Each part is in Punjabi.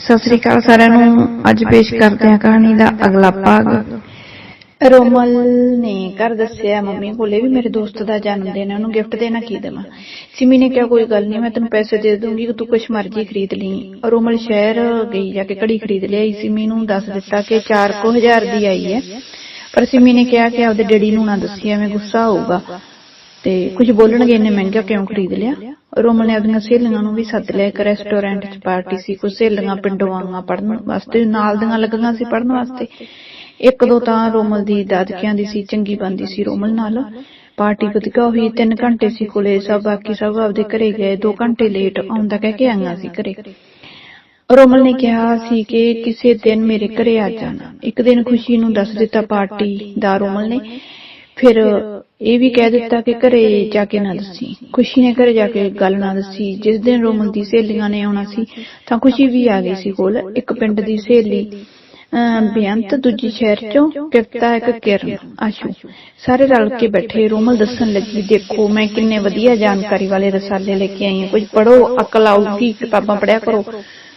ਸਤਿ ਸ੍ਰੀ ਅਕਾਲ ਸਾਰਿਆਂ ਨੂੰ। ਅੱਜ ਪੇਸ਼ ਕਰਦੇ ਹਾਂ ਕਹਾਣੀ ਦਾ ਅਗਲਾ ਭਾਗ। ਰੋਮਲ ਨੇ ਘਰ ਦੱਸਿਆ, ਮੰਮੀ ਕੋਲੇ ਵੀ ਮੇਰੇ ਦੋਸਤ ਦਾ ਜਨਮ ਦਿਨ ਹੈ, ਉਹਨੂੰ ਗਿਫਟ ਦੇਣਾ ਕੀ ਦੇਵਾਂ? ਸਿਮੀ ਨੇ ਕਿਹਾ, ਕੋਈ ਗੱਲ ਨਹੀਂ, ਮੈਂ ਤੈਨੂੰ ਪੈਸੇ ਦੇ ਦੂੰਗੀ, ਤੂੰ ਕੁਛ ਮਰਜ਼ੀ ਖਰੀਦ ਲਈ। ਰੋਮਲ ਸ਼ਹਿਰ ਗਈ, ਜਾ ਕੇ ਘੜੀ ਖਰੀਦ ਲਿਆਈ। ਸਿਮੀ ਨੂੰ ਦੱਸ ਦਿੱਤਾ ਕਿ 4000 ਦੀ ਆਈ ਹੈ। ਪਰ ਸਿਮੀ ਨੇ ਕਿਹਾ ਕਿ ਆਪਦੇ ਡੈਡੀ ਨੂੰ ਨਾ ਦੱਸੀ, ਐਵੇਂ ਗੁੱਸਾ ਆਊਗਾ। ਤੇ ਕੁਝ ਬੋਲਣਗੇ ਇੰਨੇ ਮਹਿੰਗਾ ਕਿਉਂ ਖਰੀਦ ਲਿਆ? ਰੋਮਲ ਨੇ ਆਪਣੀਆਂ ਸਹੇਲੀਆਂ ਨੂੰ ਵੀ ਸੱਦ ਲਿਆ। ਇੱਕ ਰੈਸਟੋਰੈਂਟ 'ਚ ਪਾਰਟੀ ਸੀ। ਕੁਝ ਸਹੇਲੀਆਂ ਪਿੰਡੋਂ ਆਈਆਂ ਪੜਨ ਵਾਸਤੇ, ਨਾਲ ਦੀਆਂ ਲੱਗੀਆਂ ਸੀ ਪੜਨ ਵਾਸਤੇ। ਇੱਕ ਦੋ ਤਾਂ ਰੋਮਲ ਦੀ ਦਾਦਕਿਆਂ ਦੀ ਸੀ, ਚੰਗੀ ਬੰਦੀ ਸੀ ਰੋਮਲ ਨਾਲ। ਪਾਰਟੀ ਵਧੀਆ ਹੋਈ 3 ਘੰਟੇ ਸੀ ਕੋਲੇ। ਸਭ ਬਾਕੀ ਸਭ ਆਪਦੇ ਘਰੇ ਗਏ। 2 ਘੰਟੇ ਲੇਟ ਆਉਂਦਾ ਕਹਿ ਕੇ ਆਈਆਂ ਸੀ ਘਰੇ। ਰੋਮਲ ਨੇ ਕਿਹਾ ਸੀ ਕਿ ਕਿਸੇ ਦਿਨ ਮੇਰੇ ਘਰੇ ਆ ਜਾਣਾ। ਇੱਕ ਦਿਨ ਖੁਸ਼ੀ ਨੂੰ ਦੱਸ ਦਿੱਤਾ ਪਾਰਟੀ ਦਾ ਰੋਮਲ ਨੇ। ਫਿਰ ਇਹ ਵੀ ਕਹਿ ਦਿੱਤਾ ਕਿ ਘਰੇ ਜਾ ਕੇ ਨਾ ਦੱਸੀ। ਖੁਸ਼ੀ ਨੇ ਘਰੇ ਜਾ ਕੇ ਗੱਲ ਨਾ ਦੱਸੀ। ਜਿਸ ਦਿਨ ਰੋਮਲ ਦੀ ਸਹੇਲੀਆਂ ਨੇ ਆਉਣਾ ਸੀ, ਤਾਂ ਖੁਸ਼ੀ ਵੀ ਆ ਗਈ ਸੀ ਕੋਲ। ਇੱਕ ਪਿੰਡ ਦੀ ਸਹੇਲੀ ਬੇਅੰਤ, ਦੂਜੀ ਸ਼ਹਿਰ ਚੋਂ ਕਿਰਤਾ ਇੱਕ ਕਿਰਨ, ਆਸ਼ੂ। ਸਾਰੇ ਰਲ ਕੇ ਬੈਠੇ। ਰੋਮਲ ਦੱਸਣ ਲੱਗੀ, ਦੇਖੋ, ਮੈਂ ਕਿੰਨੇ ਵਧੀਆ ਜਾਣਕਾਰੀ ਵਾਲੇ ਰਸਾਲੇ ਲੈ ਕੇ ਆਈ ਹਾਂ। ਕੁਝ ਪੜੋ ਅਕਲ ਆਊਗੀ, ਕਿਤਾਬਾਂ ਪੜਿਆ ਕਰੋ।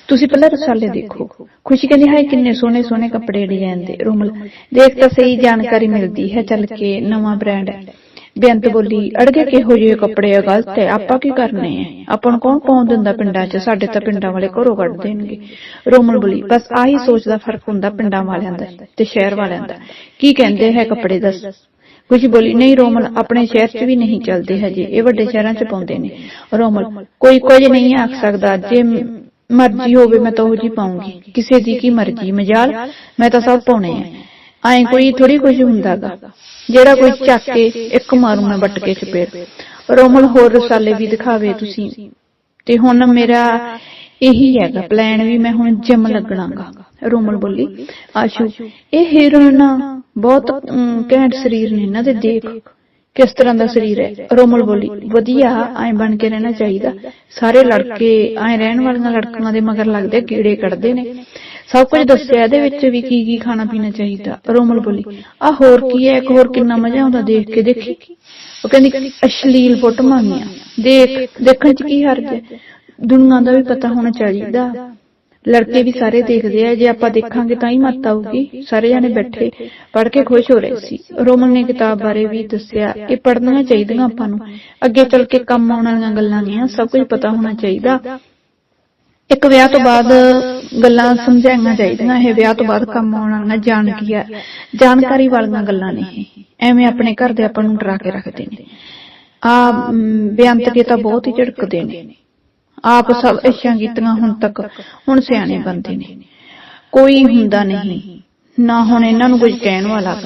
ਤੁਸੀਂ ਪਹਿਲਾਂ ਰਸਾਲੇ ਦੇਖੋ। ਖੁਸ਼ੀ ਕਹਿੰਦੀ, ਹਾਏ, ਕਿੰਨੇ ਸੋਹਣੇ ਸੋਹਣੇ ਕੱਪੜੇ ਡਿਜ਼ਾਈਨ ਦੇ ਰੋਮਲ ਦੇਖ ਤਾਂ ਸਹੀ, ਜਾਣਕਾਰੀ ਮਿਲਦੀ ਹੈ ਚੱਲ ਕੇ ਨਵਾਂ ਬ੍ਰਾਂਡ ਹੈ ਬੇਅੰਤ ਬੋਲੀ ਅੜਗੇ ਕਿਹੋ ਜਿਹੇ ਕੱਪੜੇ ਆ, ਗਲਤ ਹੈ, ਆਪਾਂ ਕੀ ਕਰਨੇ ਆ? ਆਪਾਂ ਨੂੰ ਕੌਣ ਪਾਉਣ ਦਿੰਦਾ ਪਿੰਡਾਂ 'ਚ? ਸਾਡੇ ਤਾਂ ਪਿੰਡਾਂ ਵਾਲੇ ਘਰੋਂ ਕੱਢ ਦੇਣਗੇ। ਰੋਮਲ ਬੋਲੀ, ਬਸ ਆਹੀ ਸੋਚ ਦਾ ਫ਼ਰਕ ਹੁੰਦਾ ਪਿੰਡਾਂ ਵਾਲਿਆਂ ਦਾ ਤੇ ਸ਼ਹਿਰ ਵਾਲਿਆਂ ਦਾ। ਕੀ ਕਹਿੰਦੇ ਹੈ ਕੱਪੜੇ ਦੱਸ? ਕੁਝ ਬੋਲੀ, ਨਹੀਂ ਰੋਮਲ ਆਪਣੇ ਸ਼ਹਿਰ 'ਚ ਵੀ ਨਹੀਂ ਚੱਲਦੇ ਹਜੇ ਇਹ ਵੱਡੇ ਸ਼ਹਿਰਾਂ 'ਚ ਪਾਉਂਦੇ ਨੇ। ਰੋਮਲ ਕੋਈ ਕੁਝ ਨਹੀਂ ਆਖ ਸਕਦਾ, ਜੇ ਮਰਜ਼ੀ ਹੋਵੇ ਮੈਂ ਤਾਂ ਉਹ ਜੀ ਪਾਉਂਗੀ। ਕਿਸੇ ਦੀ ਕੀ ਮਰਜ਼ੀ। ਮਜਾਲ ਮੈਂ ਤਾਂ ਸਭ ਪਾਉਣੇ ਆ। ਐਂ ਕੋਈ ਥੋੜੀ ਕੁਝ ਹੁੰਦਾਗਾ। ਜਿਹੜਾ ਕੋਈ ਚੱਕ ਕੇ ਇੱਕ ਮਾਰੂ ਮੈਂ ਵੱਟ ਕੇ ਚਪੇੜ। ਰੋਮਲ ਹੋਰ ਰਸਾਲੇ ਵੀ ਦਿਖਾਵੇ ਤੁਸੀਂ। ਤੇ ਹੁਣ ਮੇਰਾ ਇਹੀ ਹੈਗਾ। ਪਲਾਨ ਵੀ ਮੈਂ ਹੁਣ ਜਿਮ ਲੱਗਣਾਗਾ। ਰੋਮਲ ਬੋਲੀ ਆਸ਼ੂ ਇਹ ਹੀਰੋਇਨ ਬਹੁਤ ਘੈਂਟ ਸਰੀਰ ਨੇ ਇਹਨਾਂ ਦੇ ਦੇਖ। ਕਿਸ ਤਰ੍ਹਾਂ ਦਾ ਸਰੀਰ ਹੈ? ਰੋਮਲ ਬੋਲੀ ਵਧੀਆ ਐਂ ਬਣ ਕੇ ਰਹਿਣਾ ਚਾਹੀਦਾ। ਸਾਰੇ ਲੜਕੇ ਐਂ ਰਹਿਣ ਵਾਲੀਆਂ ਲੜਕੀਆਂ ਦੇ ਮਗਰ ਲੱਗਦੇ ਕੀੜੇ ਕੱਢਦੇ ਨੇ। ਸਭ ਕੁਝ ਦੱਸਿਆ ਇਹਦੇ ਵਿੱਚ ਵੀ ਕੀ ਕੀ ਖਾਣਾ ਪੀਣਾ ਚਾਹੀਦਾ। ਰੋਮਲ ਬੋਲੀ। ਆ ਹੋਰ ਕੀ ਹੈ? ਇੱਕ ਹੋਰ ਕਿੰਨਾ ਮਜ਼ਾ ਆਉਂਦਾ ਦੇਖ ਕੇ ਦੇਖੀ ਉਹ ਕਹਿੰਦੀ ਅਸ਼ਲੀਲ ਫੋਟੋਆਂ ਗਈਆਂ ਦੇਖ ਦੇਖਣ ਚ ਕੀ ਹਰਜ ਹੈ? ਦੁਨੀਆ ਦਾ ਵੀ ਪਤਾ ਹੋਣਾ ਚਾਹੀਦਾ। ਲੜਕੇ ਵੀ ਸਾਰੇ ਦੇਖਦੇ ਆ, ਜੇ ਆਪਾਂ ਦੇਖਾਂਗੇ ਤਾਂ ਹੀ ਮੱਤ ਆਊਗੀ। ਸਾਰੇ ਜਾਣੇ ਬੈਠੇ ਪੜ ਕੇ ਖੁਸ਼ ਹੋ ਰਹੇ ਸੀ। ਰੋਮਨ ਨੇ ਕਿਤਾਬ ਬਾਰੇ ਵੀ ਦੱਸਿਆ ਇਹ ਪੜ੍ਹਨੀਆਂ ਚਾਹੀਦੀਆਂ ਆਪਾਂ ਨੂੰ। ਅੱਗੇ ਚੱਲ ਕੇ ਕੰਮ ਆਉਣ ਵਾਲੀਆਂ ਗੱਲਾਂ ਨਹੀਂ ਆ ਸਭ ਕੁਝ ਪਤਾ ਹੋਣਾ ਚਾਹੀਦਾ। ਇੱਕ ਵਿਆਹ ਤੋਂ ਬਾਅਦ ਗੱਲਾਂ ਸਮਝਾਈਆਂ ਚਾਹੀਦੀਆਂ, ਇਹ ਵਿਆਹ ਤੋਂ ਬਾਅਦ ਕੰਮ ਆਉਣ ਵਾਲੀਆਂ ਜਾਣਕੀਆਂ ਜਾਣਕਾਰੀ ਵਾਲੀਆਂ ਗੱਲਾਂ ਨੇ ਇਹ। ਐਵੇਂ ਆਪਣੇ ਘਰ ਦੇ ਆਪਾਂ ਨੂੰ ਡਰਾ ਕੇ ਰੱਖਦੇ ਨੇ। ਆ ਬੇਅੰਤ ਕੇ ਤਾਂ ਬਹੁਤ ਹੀ ਝੜਕਦੇ ਨੇ। ਆਪ ਸਭ ਇੱਛਾਂ ਕੀਤੀਆਂ ਹੁਣ ਤੱਕ। ਹੁਣ ਸਿਆਣੇ ਬੰਦੇ ਨੇ ਕੋਈ ਹੁੰਦਾ ਨਹੀਂ। ਨਾ ਹੁਣ ਇਹਨਾਂ ਨੂੰ ਕੁਝ ਕਹਿਣ ਵਾਲਾ।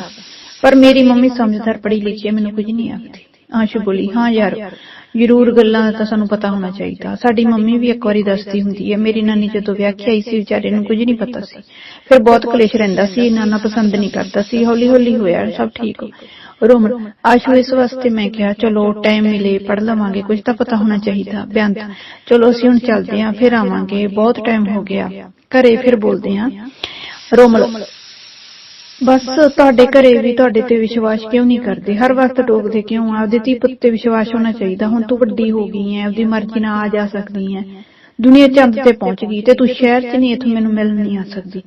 ਪਰ ਮੇਰੀ ਮੰਮੀ ਸਮਝਦਾਰ ਪੜ੍ਹੀ ਲਿਖੀ ਮੈਨੂੰ ਕੁਝ ਨਹੀਂ ਆਖਦੀ। ਆਸ਼ੂ ਬੋਲੀ, ਹਾਂ ਯਾਰ, ਜ਼ਰੂਰ ਗੱਲਾਂ ਤਾਂ ਸਾਨੂੰ ਪਤਾ ਹੋਣਾ ਚਾਹੀਦਾ। ਸਾਡੀ ਮੰਮੀ ਵੀ ਇੱਕ ਵਾਰੀ ਦੱਸਦੀ ਹੁੰਦੀ ਹੈ, ਮੇਰੀ ਨਾਨੀ ਜਦੋਂ ਵਿਆਹ ਕੇ ਆਈ ਸੀ, ਵਿਚਾਰੇ ਨੂੰ ਕੁਝ ਨਹੀਂ ਪਤਾ ਸੀ। ਫਿਰ ਬਹੁਤ ਕਲੇਸ਼ ਰਹਿੰਦਾ ਸੀ, ਨਾਨਾ ਪਸੰਦ ਨਹੀਂ ਕਰਦਾ ਸੀ ਹੌਲੀ ਹੌਲੀ ਹੋਇਆ, ਸਭ ਠੀਕ ਰੋਮਨ, ਆਸ਼ੂ, ਇਸ ਵਾਸਤੇ ਮੈਂ ਕਿਹਾ, ਚਲੋ, ਟਾਈਮ ਮਿਲੇ ਪੜ ਲਵਾਂਗੇ, ਕੁਝ ਤਾਂ ਪਤਾ ਹੋਣਾ ਚਾਹੀਦਾ। ਬਿਆੰਤ ਚਲੋ, ਅਸੀਂ ਹੁਣ ਚੱਲਦੇ ਆਂ ਫਿਰ ਆਵਾਂਗੇ, ਬਹੁਤ ਟਾਈਮ ਹੋ ਗਿਆ। ਘਰੇ ਫਿਰ ਬੋਲਦੇ ਆਂ ਰੋਮਨ ਬਸ ਤੁਹਾਡੇ ਘਰੇ ਵੀ ਤੁਹਾਡੇ ਤੇ ਵਿਸ਼ਵਾਸ ਕਿਉਂ ਨਹੀਂ ਕਰਦੇ? ਹਰ ਵਕਤ ਟੋਕਦੇ ਕਿਉਂ? ਆਪਦੇ ਧੀ ਪੁੱਤ ਤੇ ਵਿਸ਼ਵਾਸ ਹੋਣਾ ਚਾਹੀਦਾ। ਹੁਣ ਤੂੰ ਵੱਡੀ ਹੋ ਗਈ ਐ ਆਪਦੀ ਮਰਜ਼ੀ ਨਾਲ ਆ ਜਾ ਸਕਦੀ ਐ। ਦੁਨੀਆ ਚੰਦ ਤੇ ਪਹੁੰਚ ਗਈ ਤੇ ਤੂੰ ਸ਼ਹਿਰ 'ਚ ਨਹੀਂ ਇੱਥੋਂ ਮੈਨੂੰ ਮਿਲਣ ਨਹੀਂ ਆ ਸਕਦੀ।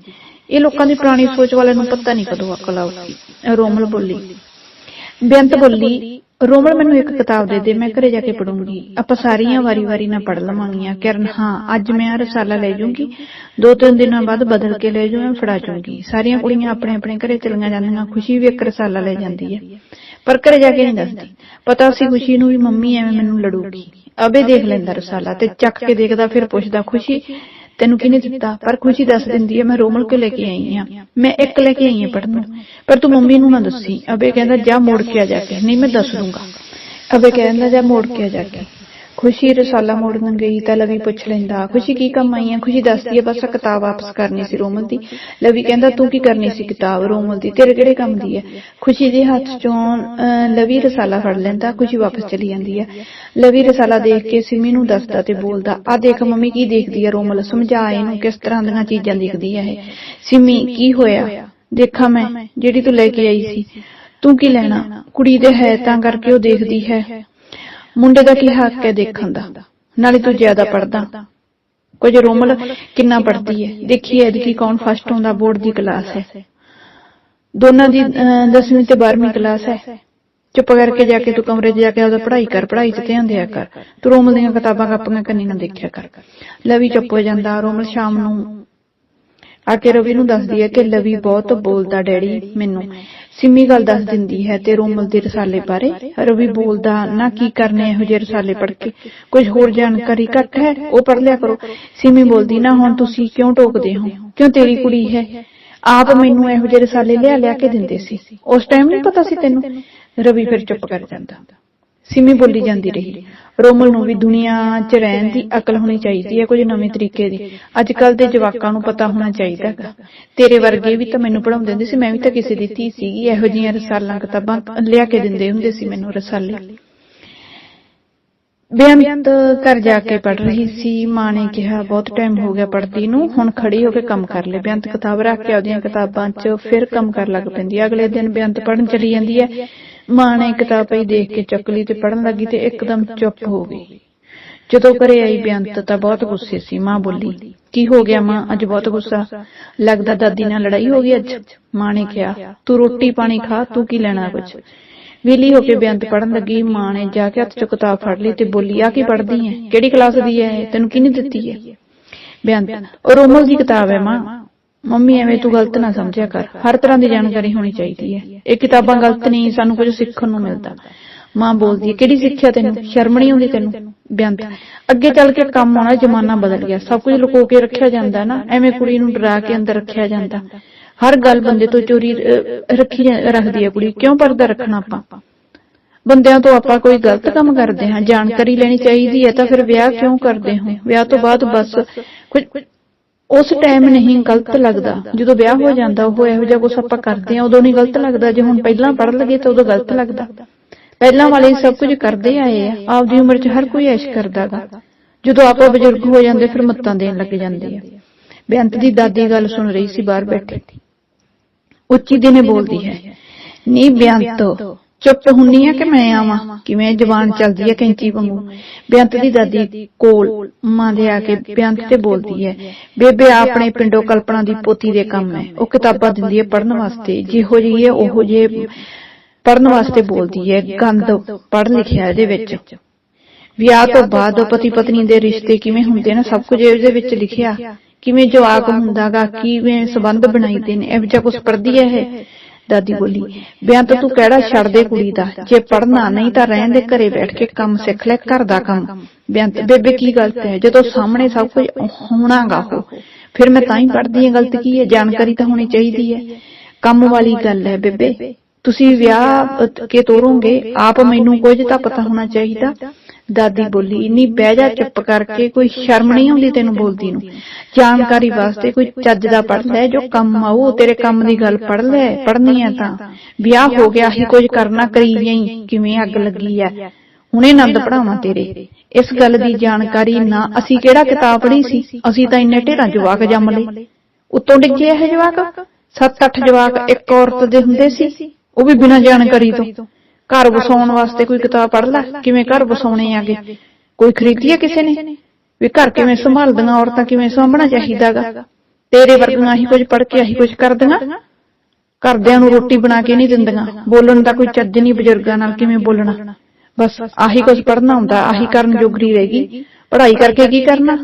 ਇਹ ਲੋਕਾਂ ਦੀ ਪੁਰਾਣੀ ਸੋਚ ਵਾਲਿਆਂ ਨੂੰ ਪਤਾ ਨਹੀਂ ਕਦੋਂ ਅਕਲ ਆਊਗੀ। ਰੋਮਲ ਬੋਲੀ। ਬੇਅੰਤ ਬੋਲੀ। ਰੋਮਲ ਮੈਨੂੰ ਇੱਕ ਕਿਤਾਬ ਦੇ ਦੇ ਮੈਂ ਘਰੇ ਜਾ ਕੇ ਪੜੂੰਗੀ ਆਪਾਂ ਸਾਰੀਆਂ ਵਾਰੀ-ਵਾਰੀ ਨਾਲ ਪੜ ਲਵਾਂਗੀਆਂ। ਕਿਰਨ ਹਾਂ ਅੱਜ ਮੈਂ ਆਹ ਰਸਾਲਾ ਲੈ ਜਾਊਂਗੀ ਦੋ ਤਿੰਨ ਦਿਨਾਂ ਬਾਅਦ ਬਦਲ ਕੇ ਲੈ ਜਾਊਂ ਫੜਾ ਜਾਊਂਗੀ ਸਾਰੀਆਂ ਕੁੜੀਆਂ ਆਪਣੇ ਆਪਣੇ ਘਰੇ ਚਲੀਆਂ ਜਾਂਦੀਆਂ ਖੁਸ਼ੀ ਵੀ ਇੱਕ ਰਸਾਲਾ ਲੈ ਜਾਂਦੀ ਹੈ। ਪਰ ਘਰੇ ਜਾ ਕੇ ਨਹੀਂ ਦੱਸਦੀ। ਪਤਾ ਸੀ ਖੁਸ਼ੀ ਨੂੰ ਵੀ ਮੰਮੀ ਐਵੇਂ ਮੈਨੂੰ ਲੜੂਗੀ। ਅਬੇ ਦੇਖ ਲੈਂਦਾ ਰਸਾਲਾ ਤੇ ਚੱਕ ਕੇ ਦੇਖਦਾ ਫਿਰ ਪੁੱਛਦਾ ਖੁਸ਼ੀ ਤੈਨੂੰ ਕਿਹਨੇ ਦਿੱਤਾ? ਪਰ ਖੁਸ਼ੀ ਦੱਸ ਦਿੰਦੀ ਹੈ, ਮੈਂ ਰੋਮਲ ਕੇ ਲੈ ਕੇ ਆਈ ਹਾਂ। ਮੈਂ ਇੱਕ ਲੈ ਕੇ ਆਈ ਹਾਂ ਪੜਨ ਪਰ ਤੂੰ ਮੰਮੀ ਨੂੰ ਨਾ ਦੱਸੀ। ਅਬੇ ਕਹਿੰਦਾ, ਜਾ ਮੋੜ ਕੇ ਆ ਜਾ ਕੇ। ਨਹੀਂ, ਮੈਂ ਦੱਸ ਦੂੰਗਾ। ਅਬੇ ਕਹਿੰਦਾ, ਜਾ ਮੋੜ ਕੇ ਆ ਜਾ ਕੇ। ਖੁਸ਼ੀ ਰਸਾਲਾ ਮੋੜਨ ਗਈ, ਤਾਂ ਲਵੀ ਪੁੱਛ ਲੈਂਦਾ, ਖੁਸ਼ੀ ਕੀ ਕੰਮ ਆਈ ਹੈ ਖੁਸ਼ੀ ਦੱਸਦੀ ਹੈ ਬਸ ਕਿਤਾਬ ਵਾਪਸ ਕਰਨੀ ਸੀ ਰੋਮਲ ਦੀ। ਲਵੀ ਕਹਿੰਦਾ, ਤੂੰ ਕੀ ਕਰਨੀ ਸੀ ਕਿਤਾਬ ਰੋਮਲ ਦੀ? ਤੇਰੇ ਕਿਹੜੇ ਕੰਮ ਦੀ ਹੈ ਖੁਸ਼ੀ ਦੇ ਹੱਥ ਚੋਂ ਲਵੀ ਰਸਾਲਾ ਫੜ ਲੈਂਦਾ, ਖੁਸ਼ੀ ਵਾਪਸ ਚਲੀ ਜਾਂਦੀ ਹੈ ਲਵੀ ਰਸਾਲਾ ਦੇਖ ਕੇ ਸਿਮੀ ਨੂੰ ਦੱਸਦਾ ਤੇ ਬੋਲਦਾ, ਆ ਦੇਖ ਮੰਮੀ ਕੀ ਦੇਖਦੀ ਹੈ ਰੋਮਲ ਸਮਝਾ ਇਹਨੂੰ ਕਿਸ ਤਰ੍ਹਾਂ ਦੀਆਂ ਚੀਜ਼ਾਂ ਦਿਖਦੀ ਹੈ ਇਹ। ਸਿਮੀ, ਕੀ ਹੋਇਆ? ਦੇਖਾ ਮੈਂ, ਜਿਹੜੀ ਤੂੰ ਲੈ ਕੇ ਆਈ ਸੀ। ਤੂੰ ਕੀ ਲੈਣਾ? ਕੁੜੀ ਦੇ ਹੈ ਤਾਂ ਕਰਕੇ ਉਹ ਦੇਖਦੀ ਹੈ। ਮੁੰਡੇ ਦਾ ਕੀ ਹੱਕ ਹੈ ਦੇਖਣ ਦਾ? ਨਾਲੇ ਤੂੰ ਜ਼ਿਆਦਾ ਪੜਦਾ ਕੁਝ ਰੋਮਲ ਕਿੰਨਾ ਪੜ੍ਹਦੀ ਹੈ? ਦੇਖੀ ਐਤਕੀ ਕੌਣ ਫਸਟ ਆਉਂਦਾ ਬੋਰਡ ਦੀ ਕਲਾਸ ਹੈ। ਦੋਨਾਂ ਦੀ 10ਵੀਂ ਤੇ 12ਵੀਂ ਕਲਾਸ ਹੈ। ਚੁੱਪ ਕਰਕੇ ਜਾ ਕੇ ਤੂੰ ਕਮਰੇ 'ਚ ਜਾ ਕੇ ਆਪਦਾ ਪੜ੍ਹਾਈ ਕਰ, ਪੜ੍ਹਾਈ 'ਚ ਧਿਆਨ ਦਿਆ ਕਰ। ਤੂੰ ਰੋਮਲ ਦੀਆਂ ਕਿਤਾਬਾਂ ਕਾਪੀਆਂ ਕੰਨੀ ਨਾ ਦੇਖਿਆ ਕਰ। ਲਵੀ ਚੁੱਪ ਹੋ ਜਾਂਦਾ, ਰੋਮਲ ਸ਼ਾਮ ਨੂੰ ਆ ਕੇ ਰਵੀ ਨੂੰ ਦੱਸਦੀ ਹੈ ਕਿ ਲਵੀ ਬਹੁਤ ਬੋਲਦਾ, ਡੈਡੀ ਮੈਨੂੰ। ਸਿੰਮੀ ਗੱਲ ਦੱਸ ਦਿੰਦੀ ਹੈ ਤੇ ਰੋਮਲ ਦੇ ਰਸਾਲੇ ਬਾਰੇ। ਰਵੀ ਬੋਲਦਾ, ਨਾ ਕੀ ਕਰਨੇ ਇਹੋ ਜਿਹੇ ਰਸਾਲੇ ਪੜ੍ਹ ਕੇ? ਕੁਝ ਹੋਰ ਜਾਣਕਾਰੀ ਘੱਟ ਹੈ, ਉਹ ਪੜ੍ਹ ਲਿਆ ਕਰੋ। ਸਿੰਮੀ ਬੋਲਦੀ, ਨਾ, ਹੁਣ ਤੁਸੀਂ ਕਿਉਂ ਟੋਕਦੇ ਹੋ? ਕਿਉਂ ਤੇਰੀ ਕੁੜੀ ਹੈ? ਆਪ ਮੈਨੂੰ ਇਹੋ ਜਿਹੇ ਰਸਾਲੇ ਲਿਆ ਲਿਆ ਕੇ ਦਿੰਦੇ ਸੀ। ਉਸ ਟਾਈਮ ਨਹੀਂ ਪਤਾ ਸੀ ਤੈਨੂੰ? ਰਵੀ ਫਿਰ ਚੁੱਪ ਕਰ ਜਾਂਦਾ। ਸਿਮੀ ਬੋਲੀ ਜਾਂਦੀ ਰਹੀ। ਰੋਮਲ ਨੂੰ ਵੀ ਦੁਨੀਆ 'ਚ ਰਹਿਣ ਦੀ ਅਕਲ ਹੋਣੀ ਚਾਹੀਦੀ ਹੈ ਕੁਝ ਨਵੇਂ ਤਰੀਕੇ ਦੀ। ਅੱਜ ਕੱਲ ਦੇ ਜਵਾਕਾਂ ਨੂੰ ਪਤਾ ਹੋਣਾ ਚਾਹੀਦਾ ਹੈਗਾ ਤੇਰੇ ਵਰਗੇ ਵੀ ਤਾਂ ਮੈਨੂੰ ਪੜਾਉਂਦੇ ਹੁੰਦੇ ਸੀ ਮੈਂ ਵੀ ਤਾਂ ਕਿਸੇ ਦੀ ਧੀ ਸੀਗੀ ਇਹੋ ਜਿਹੀਆਂ ਰਸਾਲਾਂ ਕਿਤਾਬਾਂ ਲਿਆ ਕੇ ਦਿੰਦੇ ਹੁੰਦੇ ਸੀ ਮੈਨੂੰ ਰਸਾਲੇ। ਬੇਅੰਤ ਘਰ ਜਾ ਕੇ ਪੜ ਰਹੀ ਸੀ ਮਾਂ ਨੇ ਕਿਹਾ ਬਹੁਤ ਟਾਈਮ ਹੋ ਗਿਆ ਪੜਦੀ ਨੂੰ ਹੁਣ ਖੜੀ ਹੋ ਕੇ ਕੰਮ ਕਰ ਲੈ ਬੇਅੰਤ ਕਿਤਾਬ ਰੱਖ ਕੇ ਉਹਦੀਆਂ ਕਿਤਾਬਾਂ 'ਚ ਫਿਰ ਕੰਮ ਕਰ ਲੱਗ ਪੈਂਦੀ ਅਗਲੇ ਦਿਨ ਬੇਅੰਤ ਪੜਨ ਚਲੀ ਜਾਂਦੀ ਹੈ ਮਾਂ ਨੇ ਕਿਤਾਬ ਪਈ ਦੇਖ ਕੇ ਚੱਕ ਲਈ ਤੇ ਪੜਨ ਲੱਗੀ ਤੇ ਇੱਕਦਮ ਚੁੱਪ ਹੋ ਗਈ। ਜਦੋਂ ਘਰੇ ਆਈ ਬੇਅੰਤ ਤਾਂ ਬਹੁਤ ਗੁੱਸੇ ਸੀ। ਮਾਂ ਬੋਲੀ, ਕੀ ਹੋ ਗਿਆ ਮਾਂ? ਅੱਜ ਬਹੁਤ ਗੁੱਸਾ। ਲੱਗਦਾ ਦਾਦੀ ਨਾਲ ਲੜਾਈ ਹੋ ਗਈ ਅੱਜ? ਮਾਂ ਨੇ ਕਿਹਾ, ਤੂੰ ਰੋਟੀ ਪਾਣੀ ਖਾ, ਤੂੰ ਕੀ ਲੈਣਾ ਕੁਝ ਵਿਲੀ ਹੋ ਕੇ ਬੇਅੰਤ ਪੜਨ ਲੱਗੀ। ਮਾਂ ਨੇ ਜਾ ਕੇ ਹੱਥ 'ਚ ਕਿਤਾਬ ਫੜ ਲਈ ਤੇ ਬੋਲੀ, ਆ ਕੀ ਪੜਦੀ ਹੈ ਕਿਹੜੀ ਕਲਾਸ ਦੀ ਹੈ ਤੈਨੂੰ ਕਿਹਨੇ ਦਿੱਤੀ ਹੈ ਬੇਅੰਤ, ਉਹ ਰੋਮਲ ਦੀ ਕਿਤਾਬ ਹੈ ਮਾਂ। ਮੰਮੀ, ਐਵੇਂ ਤੂੰ ਗਲਤ ਨਾ ਸਮਝਿਆ ਕਰ। ਹਰ ਤਰ੍ਹਾਂ ਦੀ ਜਾਣਕਾਰੀ ਹੋਣੀ ਚਾਹੀਦੀ ਹੈ। ਇਹ ਕਿਤਾਬਾਂ ਗਲਤ ਨਹੀਂ, ਸਾਨੂੰ ਕੁਝ ਸਿੱਖਣ ਨੂੰ ਮਿਲਦਾ। ਮਾਂ ਬੋਲਦੀ ਹੈ, ਕਿਹੜੀ ਸਿੱਖਿਆ ਤੈਨੂੰ? ਸ਼ਰਮ ਨਹੀਂ ਆਉਂਦੀ ਤੈਨੂੰ? ਬੇਅੰਤ। ਅੱਗੇ ਚੱਲ ਕੇ ਕੰਮ ਆਉਣਾ, ਜ਼ਮਾਨਾ ਬਦਲ ਗਿਆ। ਸਭ ਕੁਝ ਲੁਕੋ ਕੇ ਰੱਖਿਆ ਜਾਂਦਾ ਨਾ। ਐਵੇਂ ਕੁੜੀ ਨੂੰ ਡਰਾ ਕੇ ਅੰਦਰ ਰੱਖਿਆ ਜਾਂਦਾ। ਹਰ ਗੱਲ ਬੰਦੇ ਤੋਂ ਚੋਰੀ ਰੱਖੀ ਜਾ- ਰੱਖਦੀ ਹੈ ਕੁੜੀ। ਕਿਉਂ ਪਰਦਾ ਰੱਖਣਾ ਆਪਾਂ? ਬੰਦਿਆਂ ਤੋਂ ਆਪਾਂ ਕੋਈ ਗਲਤ ਕੰਮ ਕਰਦੇ ਹਾਂ। ਜਾਣਕਾਰੀ ਲੈਣੀ ਚਾਹੀਦੀ ਹੈ ਤਾਂ ਫਿਰ ਵਿਆਹ ਕਿਉਂ ਕਰਦੇ ਹੋ? ਵਿਆਹ ਤੋਂ ਬਾਅਦ ਬਸ ਕੁਝ ਉਸ ਟਾਈਮ ਨਹੀਂ ਗਲਤ ਲੱਗਦਾ। ਜਦੋਂ ਵਿਆਹ ਹੋ ਜਾਂਦਾ, ਉਹ ਇਹੋ ਜਿਹਾ ਕੁਝ ਆਪਾਂ ਕਰਦੇ ਆ ਉਦੋਂ ਨਹੀਂ ਗਲਤ ਲੱਗਦਾ। ਜੇ ਹੁਣ ਪਹਿਲਾਂ ਪੜ ਲਗੇ ਤਾਂ ਉਦੋਂ ਗਲਤ ਲੱਗਦਾ। ਪਹਿਲਾਂ ਵਾਲੇ ਸਭ ਕੁਝ ਕਰਦੇ ਆਏ ਆ। ਆਪਦੀ ਉਮਰ 'ਚ ਹਰ ਕੋਈ ਐਸ਼ ਕਰਦਾਗਾ। ਜਦੋਂ ਆਪਾਂ ਬਜ਼ੁਰਗ ਹੋ ਜਾਂਦੇ, ਫਿਰ ਮੱਤਾਂ ਦੇਣ ਲੱਗ ਜਾਂਦੇ ਆ। ਬੇਅੰਤ ਦੀ ਦਾਦੀ ਗੱਲ ਸੁਣ ਰਹੀ ਸੀ, ਬਾਹਰ ਬੈਠੀ। ਉੱਚੀ ਦਿਨੇ ਬੋਲਦੀ ਹੈ, ਨੀ ਬੇਅੰਤ ਚੁੱਪ ਹੁੰਨੀ ਆ ਕਿ ਮੈਂ ਆਵਾਂ? ਕਿਵੇਂ ਜ਼ਬਾਨ ਚੱਲਦੀ ਹੈ ਕੈਂਚੀ ਵਾਂਗੂ? ਬੇਅੰਤ ਦੀ ਦਾਦੀ ਕੋਲ ਮਾਂ ਦੇ ਆ ਕੇ ਬੇਅੰਤ ਤੇ ਬੋਲਦੀ ਹੈ। ਬੇਬੇ ਆਪਣੇ ਪਿੰਡੋਂ ਕਲਪਨਾ ਦੀ ਪੋਤੀ ਦੇ ਕੰਮ ਹੈ। ਉਹ ਕਿਤਾਬਾਂ ਦਿੰਦੀ ਹੈ ਪੜਨ ਵਾਸਤੇ। ਜਿਹੋ ਜਿਹੀ ਹੈ ਉਹੋ ਜਿਹੇ ਪੜਨ ਵਾਸਤੇ ਬੋਲਦੀ ਹੈ ਗੰਦ ਪੜ ਲਿਖਿਆ ਇਹਦੇ ਵਿੱਚ। ਵਿਆਹ ਤੋਂ ਬਾਅਦ ਪਤੀ ਪਤਨੀ ਦੇ ਰਿਸ਼ਤੇ ਕਿਵੇਂ ਹੁੰਦੇ ਨੇ? ਸਭ ਕੁਝ ਇਹਦੇ ਵਿੱਚ ਲਿਖਿਆ। ਕਿਵੇਂ ਜਵਾਕ ਹੁੰਦਾਗਾ? ਕਿਵੇਂ ਸਬੰਧ ਬਣਾਈਦੇ ਨੇ ਇਹ ਜਿਹਾ ਕੁਝ ਪੜਦੀ ਹੈ ਇਹ ਦਾਦੀ ਬੋਲੀ ਬਿਆਨ ਤਾਂ ਤੂੰ ਕਿਹੜਾ ਛੱਡ ਦੇ ਕੁੜੀ ਦਾ ਜੇ ਪੜਨਾ ਨਹੀਂ ਤਾਂ ਰਹਿਣ ਦੇ ਘਰੇ ਬੈਠ ਕੇ ਕੰਮ ਸਿੱਖ ਲੈ ਘਰ ਦਾ ਕੰਮ। ਬਿਆਨ ਬੇਬੇ ਕੀ ਗਲਤ ਹੈ? ਜਦੋਂ ਸਾਹਮਣੇ ਸਭ ਕੁਝ ਹੋਣਾਗਾ ਉਹ ਫਿਰ ਮੈਂ ਤਾਂ ਹੀ ਪੜਦੀ ਹਾਂ ਗਲਤ ਕੀ ਹੈ? ਜਾਣਕਾਰੀ ਤਾਂ ਹੋਣੀ ਚਾਹੀਦੀ ਹੈ। ਕੰਮ ਵਾਲੀ ਗੱਲ ਹੈ ਬੇਬੇ। ਤੁਸੀਂ ਵਿਆਹ ਕੇ ਤੋਰੋਗੇ ਆਪ ਮੈਨੂੰ ਕੁਝ ਤਾਂ ਪਤਾ ਹੋਣਾ ਚਾਹੀਦਾ। ਦਾਦੀ ਬੋਲੀ ਇੰਨੀ ਬਹਿ ਜਾ ਚੁੱਪ ਕਰਕੇ ਕੋਈ ਸ਼ਰਮ ਨਹੀਂ ਆਉਂਦੀ ਤੈਨੂੰ ਬੋਲਦੀ ਨੂੰ। ਜਾਣਕਾਰੀ ਵਾਸਤੇ ਕੋਈ ਚੱਜ ਦਾ ਪੜ ਲੈ ਜੋ ਕੰਮ ਆਊ ਤੇਰੇ ਕੰਮ ਦੀ ਗੱਲ ਪੜ ਲੈ ਪੜਨੀ ਆ ਤਾਂ। ਵਿਆਹ ਹੋ ਗਿਆ ਹੀ ਕੁਝ ਕਰਨਾ ਕਰੀ ਜਾਈ ਕਿਵੇਂ ਅੱਗ ਲੱਗੀ ਆ ਹੁਣੇ ਆਨੰਦ ਪੜਾਉਣਾ ਤੇਰੇ। ਇਸ ਗੱਲ ਦੀ ਜਾਣਕਾਰੀ ਨਾ ਅਸੀਂ ਕਿਹੜਾ ਕਿਤਾਬ ਪੜ੍ਹੀ ਸੀ? ਅਸੀਂ ਤਾਂ ਇੰਨੇ ਢੇਰਾਂ ਜਵਾਕ ਜੰਮ ਲਏ। ਉੱਤੋਂ ਡਿੱਗੇ ਇਹ ਜਵਾਕ? ਸੱਤ ਅੱਠ ਜਵਾਕ ਇੱਕ ਔਰਤ ਦੇ ਹੁੰਦੇ ਸੀ ਉਹ ਵੀ ਬਿਨਾਂ ਜਾਣਕਾਰੀ ਤੋਂ ਘਰ ਵਸਾਉਣ ਵਾਸਤੇ ਕੋਈ ਕਿਤਾਬ ਪੜ੍ਹ ਲੈ, ਕਿਵੇਂ ਘਰ ਵਸਾਉਣੇ ਆਗੇ? ਕੋਈ ਖਰੀਦੀ ਕਿਸੇ ਨੇ? ਵੀ ਘਰ ਕਿਵੇਂ ਸੰਭਾਲਦੀਆਂ ਔਰਤਾਂ ਕਿਵੇਂ ਸਾਂਭਣਾ ਚਾਹੀਦਾਗਾ? ਤੇਰੇ ਵਰਗੀਆਂ ਹੀ ਕੁਝ ਪੜ੍ਹ ਕੇ ਆਹੀ ਕੁਝ ਕਰਦੀਆਂ? ਘਰਦਿਆਂ ਨੂੰ ਰੋਟੀ ਬਣਾ ਕੇ ਨਹੀਂ ਦਿੰਦੀਆਂ? ਬੋਲਣ ਦਾ ਕੋਈ ਚੱਜ ਨਹੀਂ ਬਜ਼ੁਰਗਾਂ ਨਾਲ ਕਿਵੇਂ ਬੋਲਣਾ? ਬਸ ਆਹੀ ਕੁਝ ਪੜ੍ਹਨਾ ਹੁੰਦਾ, ਆਹੀ ਕਰਨ ਜੋਗਰੀ ਰਹੇਗੀ ਪੜ੍ਹਾਈ ਕਰਕੇ ਕੀ ਕਰਨਾ?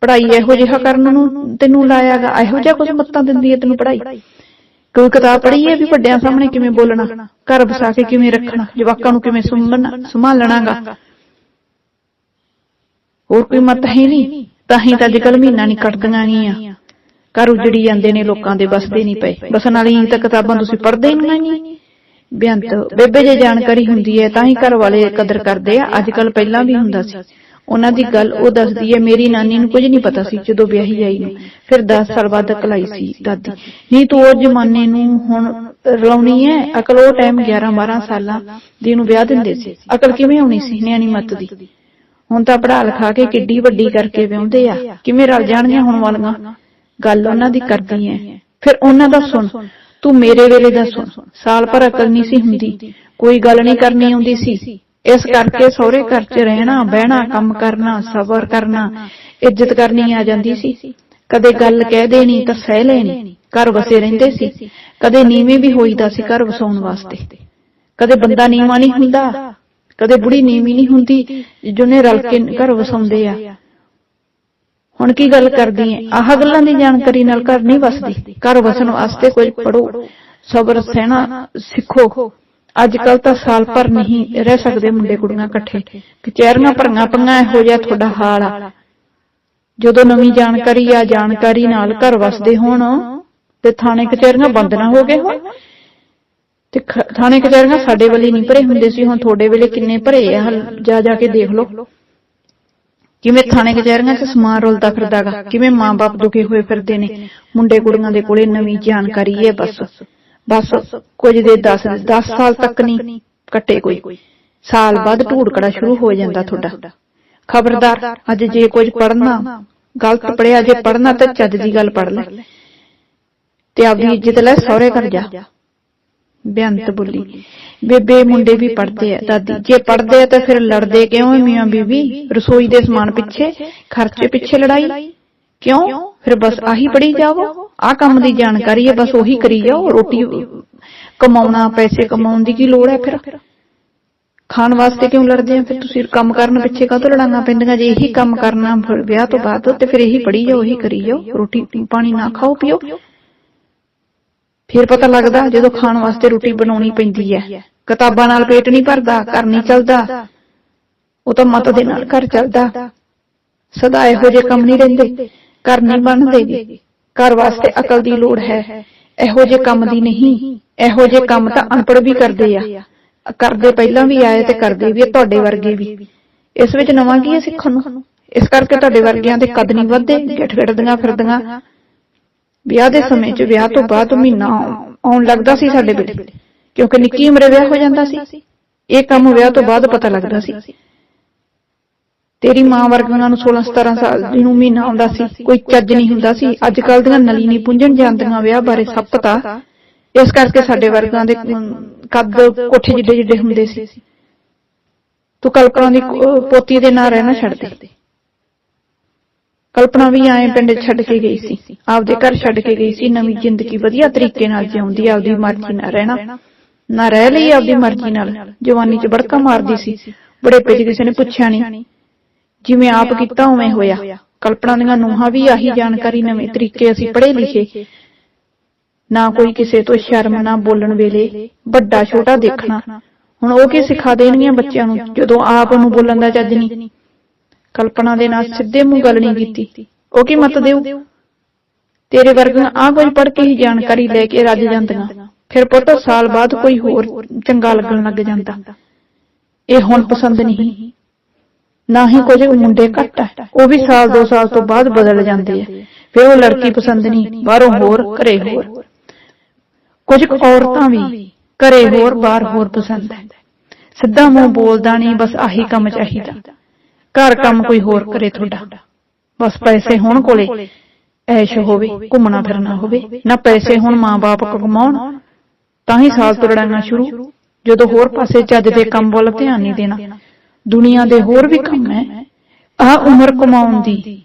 ਪੜ੍ਹਾਈ ਇਹੋ ਜਿਹਾ ਕਰਨ ਨੂੰ ਤੈਨੂੰ ਲਾਇਆਗਾ, ਇਹੋ ਜਿਹਾ ਕੁਝ ਮੱਤਾਂ ਦਿੰਦੀ ਹੈ ਤੈਨੂੰ ਪੜ੍ਹਾਈ? ਕੋਈ ਕਿਤਾਬ ਪੜ੍ਹੀ ਹੈ ਵੀ ਵੱਡਿਆਂ ਸਾਹਮਣੇ ਕਿਵੇਂ ਬੋਲਣਾ, ਘਰ ਬਸਾ ਕੇ ਕਿਵੇਂ ਰੱਖਣਾ, ਜਵਾਕਾਂ ਨੂੰ ਕਿਵੇਂ ਸੰਭਲਣਾ, ਸੰਭਾਲਣਾਗਾ। ਹੋਰ ਕੋਈ ਮਤ ਹੈ ਨਹੀਂ, ਤਾਂ ਹੀ ਤਾਂ ਅੱਜਕੱਲ ਮਹੀਨਾ ਨਹੀਂ ਕੱਟਦੀਆਂ ਗੀਆਂ ਘਰ ਉਜੜੀ ਜਾਂਦੇ ਨੇ, ਲੋਕਾਂ ਦੇ ਬਸਦੇ ਨਹੀਂ ਪਏ। ਬਸਣ ਵਾਲੀ ਤਾਂ ਕਿਤਾਬਾਂ ਤੁਸੀਂ ਪੜ੍ਹਦੇ ਹੀ ਨਹੀਂ ਬੇਅੰਤ, ਬੇਬੇ ਜੇ ਜਾਣਕਾਰੀ ਹੁੰਦੀ ਹੈ, ਤਾਂ ਹੀ ਘਰ ਵਾਲੇ ਕਦਰ ਕਰਦੇ ਆ। ਅੱਜਕੱਲ ਪਹਿਲਾਂ ਵੀ ਹੁੰਦਾ ਸੀ। ਉਹਨਾਂ ਦੀ ਗੱਲ ਉਹ ਦੱਸਦੀ ਹੈ, ਮੇਰੀ ਨਾਨੀ ਨੂੰ ਕੁਝ ਨਹੀਂ ਪਤਾ ਸੀ ਜਦੋਂ ਵਿਆਹੀ ਆਈ ਨੂੰ। ਫਿਰ 10 ਸਾਲ ਬਾਅਦ ਅਕਲ ਆਈ ਸੀ ਦਾਦੀ। ਨਹੀਂ ਤੂੰ ਉਹ ਜ਼ਮਾਨੇ ਨੂੰ ਹੁਣ ਰਲਾਉਣੀ ਹੈ? ਅਕਲ ਉਹ ਟਾਈਮ 11 12 ਸਾਲਾਂ ਦੀ ਨੂੰ ਵਿਆਹ ਦਿੰਦੇ ਸੀ। ਅਕਲ ਕਿਵੇਂ ਆਉਣੀ ਸੀ ਨਿਆਣੀ ਮੱਤ ਦੀ? ਹੁਣ ਤਾਂ ਪੜਾ ਲਿਖਾ ਕੇ ਕਿੱਡੀ ਵੱਡੀ ਕਰਕੇ ਵਿਆਹੁੰਦੇ ਆ। ਕਿਵੇਂ ਰਲ ਜਾਣਗੀਆਂ ਹੁਣ ਵਾਲੀਆਂ? ਗੱਲ ਉਹਨਾਂ ਦੀ ਕਰਦੀ ਐ ਫਿਰ ਉਹਨਾਂ ਦਾ ਸੁਣ। ਤੂੰ ਮੇਰੇ ਵੇਲੇ ਦਾ ਸੁਣ। ਸਾਲ ਪਰ ਅਕਲ ਨਹੀਂ ਸੀ ਹੁੰਦੀ। ਕੋਈ ਗੱਲ ਨਹੀਂ ਕਰਨੀ ਆਉਂਦੀ ਸੀ। ਇਸ ਕਰਕੇ ਸਹੁਰੇ ਘਰ 'ਚ ਰਹਿਣਾ, ਬਹਿਣਾ, ਕੰਮ ਕਰਨਾ, ਸਬਰ ਕਰਨਾ, ਇੱਜ਼ਤ ਕਰਨੀ ਆ ਜਾਂਦੀ ਸੀ। ਕਦੇ ਗੱਲ ਕਹਿ ਦੇਣੀ ਤਾਂ ਸਹਿ ਲੈਣੀ, ਘਰ ਵਸੇ ਰਹਿੰਦੇ ਸੀ। ਕਦੇ ਨੀਵੇਂ ਵੀ ਹੋਈਦਾ ਸੀ ਘਰ ਵਸਾਉਣ ਵਾਸਤੇ। ਕਦੇ ਬੰਦਾ ਨੀਵਾਂ ਨਹੀਂ ਹੁੰਦਾ, ਕਦੇ ਬੁੜੀ ਨੀਵੀਂ ਨਹੀਂ ਹੁੰਦੀ ਜਿਹਨੇ ਰਲ ਕੇ ਘਰ ਵਸਾਉਂਦੇ ਆ। ਹੁਣ ਕੀ ਗੱਲ ਕਰਦੀ ਐ ਆਹ ਗੱਲਾਂ ਦੀ ਜਾਣਕਾਰੀ ਨਾਲ ਘਰ ਨਹੀਂ ਵਸਦੀ। ਘਰ ਵਸਣ ਵਾਸਤੇ ਕੁਝ ਪੜੋ ਸਬਰ, ਸਹਿਣਾ ਸਿੱਖੋ। ਅੱਜ ਕੱਲ ਤਾਂ ਸਾਲ ਭਰ ਨਹੀਂ ਰਹਿ ਸਕਦੇ ਮੁੰਡੇ ਕੁੜੀਆਂ ਇਕੱਠੇ। ਕਚਹਿਰੀਆਂ ਭਰੀਆਂ ਪੰਗਾ ਇਹੋ ਜਿਹਾ ਤੁਹਾਡਾ ਹਾਲ ਆ। ਜਦੋਂ ਨਵੀਂ ਜਾਣਕਾਰੀ ਆ, ਜਾਣਕਾਰੀ ਨਾਲ ਘਰ ਵਸਦੇ ਹੋਣ, ਤੇ ਥਾਣੇ ਕਚਹਿਰੀਆਂ ਬੰਦ ਨਾ ਹੋ ਗਏ ਹੋਣ। ਤੇ ਥਾਣੇ ਕਚਹਿਰੀਆਂ ਸਾਡੇ ਵੇਲੇ ਨਹੀਂ ਭਰੇ ਹੁੰਦੇ ਸੀ, ਹੁਣ ਤੁਹਾਡੇ ਵੇਲੇ ਕਿੰਨੇ ਭਰੇ ਆ ਜਾ ਜਾ ਕੇ ਦੇਖ ਲਓ। ਕਿਵੇਂ ਥਾਣੇ ਕਚਹਿਰੀਆਂ 'ਚ ਸਮਾਨ ਰੁਲਦਾ ਫਿਰਦਾਗਾ ਕਿਵੇਂ ਮਾਂ-ਬਾਪ ਦੁਖੀ ਹੋਏ ਫਿਰਦੇ ਨੇ। ਮੁੰਡੇ ਕੁੜੀਆਂ ਦੇ ਕੋਲੇ ਨਵੀਂ ਜਾਣਕਾਰੀ ਹੈ ਬਸ। ਬਸ ਕੁਝ ਦੇ 10 10 ਸਾਲ ਤੱਕ ਨਹੀਂ ਕੱਟੇ ਕੋਈ। ਸਾਲ ਬਾਅਦ ਢੂੜਕੜਾ ਸ਼ੁਰੂ ਹੋ ਜਾਂਦਾ ਤੁਹਾਡਾ। ਖਬਰਦਾਰ ਅੱਜ ਜੇ ਕੁਝ ਪੜਨਾ ਗਲਤ ਪੜਿਆ ਜੇ ਪੜਨਾ ਤਾਂ ਚੱਜ ਦੀ ਗੱਲ ਪੜ ਲੈ। ਤੇ ਆਪਦੀ ਇੱਜ਼ਤ ਲੈ ਸਹੁਰੇ ਘਰ ਜਾ ਬੇਅੰਤ ਬੋਲੀ। ਬੇਬੇ ਮੁੰਡੇ ਵੀ ਪੜਦੇ ਆ ਦਾਦੀ। ਜੇ ਪੜਦੇ ਆ ਤਾਂ ਫਿਰ ਲੜਦੇ ਕਿਉਂ ਮੀਆਂ ਬੀਬੀ ਰਸੋਈ ਦੇ ਸਮਾਨ ਪਿੱਛੇ ਖਰਚੇ ਪਿੱਛੇ ਲੜਾਈ। ਕਿਉਂ? ਫਿਰ ਬਸ ਆਹੀ ਪੜੀ ਜਾਵੋ। ਆਹ ਕੰਮ ਦੀ ਜਾਣਕਾਰੀ ਹੈ ਬਸ ਉਹੀ ਕਰੀ ਜਾਓ ਰੋਟੀ ਕਮਾਉਣਾ ਪੈਸੇ ਕਮਾਉਣ ਦੀ ਕੀ ਲੋੜ ਹੈ ਫਿਰ? ਖਾਣ ਵਾਸਤੇ ਕਿਉਂ ਲੜਦੇ ਆ ਫਿਰ ਤੁਸੀਂ ਕੰਮ ਕਰਨ ਪਿੱਛੇ ਕਾਹਤੋਂ ਲੜਾਈਆਂ ਪੈਂਦੀਆਂ? ਜੇ ਇਹੀ ਕੰਮ ਕਰਨਾ ਵਿਆਹ ਤੋਂ ਬਾਅਦ ਤੇ ਫਿਰ ਇਹੀ ਪੜੀ ਜਾਓ ਇਹੀ ਕਰੀ ਜਾਓ। ਰੋਟੀ ਪਾਣੀ ਨਾ ਖਾਓ ਪੀਓ। ਫਿਰ ਪਤਾ ਲੱਗਦਾ ਜਦੋਂ ਖਾਣ ਵਾਸਤੇ ਰੋਟੀ ਬਣਾਉਣੀ ਪੈਂਦੀ ਹੈ। ਕਿਤਾਬਾਂ ਨਾਲ ਪੇਟ ਨਹੀਂ ਭਰਦਾ ਘਰ ਨਹੀਂ ਚੱਲਦਾ। ਉਹ ਤਾਂ ਮਤ ਦੇ ਨਾਲ ਘਰ ਚੱਲਦਾ। ਸਦਾ ਇਹੋ ਜਿਹੇ ਕੰਮ ਨਹੀਂ ਰਹਿੰਦੇ। ਘਰ ਨਹੀਂ ਬਣਦੇਗੇ ਘਰ ਵਾਸਤੇ ਅਕਲ ਦੀ ਲੋੜ ਹੈ। ਇਹੋ ਜਿਹੇ ਕੰਮ ਦੀ ਨਹੀਂ। ਇਹੋ ਜਿਹੇ ਕੰਮ ਤਾਂ ਅਨਪੜ੍ਹ ਵੀ ਕਰਦੇ ਆ। ਕਰਦੇ ਪਹਿਲਾਂ ਵੀ ਆਏ ਤੇ ਕਰਦੇ ਵੀ ਤੁਹਾਡੇ ਵਰਗੇ ਵੀ। ਇਸ ਵਿੱਚ ਨਵਾਂ ਕੀ ਹੈ ਸਿੱਖਣ ਨੂੰ? ਇਸ ਕਰਕੇ ਤੁਹਾਡੇ ਵਰਗਿਆਂ ਦੇ ਕਦ ਨਹੀਂ ਵਧਦੇ? ਗਿੱਠ ਗਿੱਠਦੀਆਂ ਫਿਰਦੀਆਂ। ਵਿਆਹ ਦੇ ਸਮੇਂ 'ਚ ਵਿਆਹ ਤੋਂ ਬਾਅਦ ਮਹੀਨਾ ਆਉਣ ਲੱਗਦਾ ਸੀ ਸਾਡੇ ਵੇਲੇ। ਕਿਉਂਕਿ ਨਿੱਕੀ ਉਮਰੇ ਵਿਆਹ ਹੋ ਜਾਂਦਾ ਸੀ। ਇਹ ਕੰਮ ਵਿਆਹ ਤੋਂ ਬਾਅਦ ਪਤਾ ਲੱਗਦਾ ਸੀ। ਤੇਰੀ ਮਾਂ ਵਰਗੀਆਂ ਨੂੰ 16 17 ਸਾਲ ਦੀ ਨੂੰ ਮਹੀਨਾ ਆਉਂਦਾ ਸੀ ਕੋਈ ਚੱਜ ਨਹੀਂ ਹੁੰਦਾ ਸੀ। ਅੱਜ ਕੱਲ ਦੀਆਂ ਨਲੀ ਨਹੀਂ ਪੁੰਝਣ ਜਾਂਦੀਆਂ ਵਿਆਹ ਬਾਰੇ ਸਭ ਪਤਾ ਇਸ ਕਰਕੇ ਸਾਡੇ ਵਰਗਾਂ ਦੇ ਅਮ, ਕੱਦ ਕੋਠੇ ਜਿੱਡੇ ਜਿੱਡੇ ਹੁੰਦੇ ਸੀ। ਤੂੰ ਕਲਪਨਾ ਦੀ ਪੋਤੀ ਦੇ ਨਾਂ ਰਹਿਣਾ ਛੱਡ ਦੇ। ਕਲਪਨਾ ਵੀ ਆਏ ਪਿੰਡ ਛੱਡ ਕੇ ਗਈ ਸੀ। ਆਪਦੇ ਘਰ ਛੱਡ ਕੇ ਗਈ ਸੀ। ਨਵੀਂ ਜ਼ਿੰਦਗੀ ਵਧੀਆ ਤਰੀਕੇ ਨਾਲ ਜਿਉਂਦੀ ਆਪਦੀ ਮਰਜ਼ੀ ਨਾਲ ਰਹਿਣਾ। ਨਾ ਰਹਿ ਲਈ ਆਪਦੀ ਮਰਜ਼ੀ ਨਾਲ। ਜਵਾਨੀ 'ਚ ਬੜਕਾ ਮਾਰਦੀ ਸੀ। ਬੜੇ ਪੇਜ ਕਿਸੇ ਨੇ ਪੁੱਛਿਆ ਨਹੀਂ। ਜਿਵੇਂ ਆਪ ਕੀਤਾ ਉਵੇਂ ਹੋਇਆ। ਕਲਪਨਾ ਦੀਆਂ ਨੂੰਹਾਂ ਵੀ ਆਹੀ ਜਾਣਕਾਰੀ ਨਵੇਂ ਤਰੀਕੇ ਅਸੀਂ ਪੜ੍ਹੇ ਲਿਖੇ। ਨਾ ਕੋਈ ਕਿਸੇ ਤੋਂ ਸ਼ਰਮ, ਨਾ ਬੋਲਣ ਵੇਲੇ ਵੱਡਾ ਛੋਟਾ ਦੇਖਣਾ। ਹੁਣ ਉਹ ਕੀ ਸਿਖਾ ਦੇਣਗੀਆਂ ਬੱਚਿਆਂ ਨੂੰ ਜਦੋਂ ਆਪ ਨੂੰ ਬੋਲਣ ਦਾ ਚੱਜ ਨਹੀਂ? ਕਲਪਨਾ ਦੇ ਨਾਲ ਸਿੱਧੇ ਮੂੰਹ ਗੱਲ ਨਹੀਂ ਕੀਤੀ। ਉਹ ਕੀ ਮਤ ਦੇਊ? ਤੇਰੇ ਵਰਗੀਆਂ ਆ ਕੁਝ ਪੜ੍ਹ ਕੇ ਹੀ ਜਾਣਕਾਰੀ ਲੈ ਕੇ ਰੱਜ ਜਾਂਦੀਆਂ। ਫਿਰ ਪੁੱਤ, ਸਾਲ ਬਾਅਦ ਕੋਈ ਹੋਰ ਚੰਗਾ ਲੱਗਣ ਲੱਗ ਜਾਂਦਾ। ਇਹ ਹੁਣ ਪਸੰਦ ਨਹੀਂ। ਨਾ ਹੀ ਕੁਝ ਮੁੰਡੇ ਘੱਟ ਆ ਉਹ ਵੀ ਸਾਲ ਦੋ ਸਾਲ ਤੋਂ ਬਾਅਦ ਬਦਲ ਜਾਂਦੇ ਆ। ਫਿਰ ਉਹ ਲੜਕੀ ਪਸੰਦ ਨਹੀਂ ਬਾਹਰੋਂ ਹੋਰ ਘਰੇ ਹੋਰ। ਕੁਝ ਔਰਤਾਂ ਵੀ ਘਰੇ ਹੋਰ ਬਾਹਰ ਹੋਰ ਪਸੰਦ ਹੈ ਸਿੱਧਾ ਮੂੰਹ ਬੋਲਦਾ ਨਹੀਂ ਬਸ ਆਹੀ ਕੰਮ ਚਾਹੀਦਾ। ਘਰ ਕੰਮ ਕੋਈ ਹੋਰ ਕਰੇ ਤੁਹਾਡਾ। ਬਸ ਪੈਸੇ ਹੋਣ ਕੋਲੇ। ਐਸ਼ ਹੋਵੇ ਘੁੰਮਣਾ ਫਿਰਨਾ ਹੋਵੇ। ਨਾ ਪੈਸੇ ਹੁਣ ਮਾਂ-ਬਾਪ ਕਮਾਉਣ ਤਾਂ ਹੀ ਸਾਲ ਤੋਂ ਲੜਾਈਆਂ ਸ਼ੁਰੂ। ਜਦੋਂ ਹੋਰ ਪਾਸੇ ਚੱਜ ਦੇ ਕੰਮ ਵੱਲ ਧਿਆਨ ਨਹੀਂ ਦੇਣਾ ਦੁਨੀਆ ਦੇ ਹੋਰ ਵੀ ਕੰਮ ਹੈ। ਆਹ ਉਮਰ ਕਮਾਉਣ ਦੀ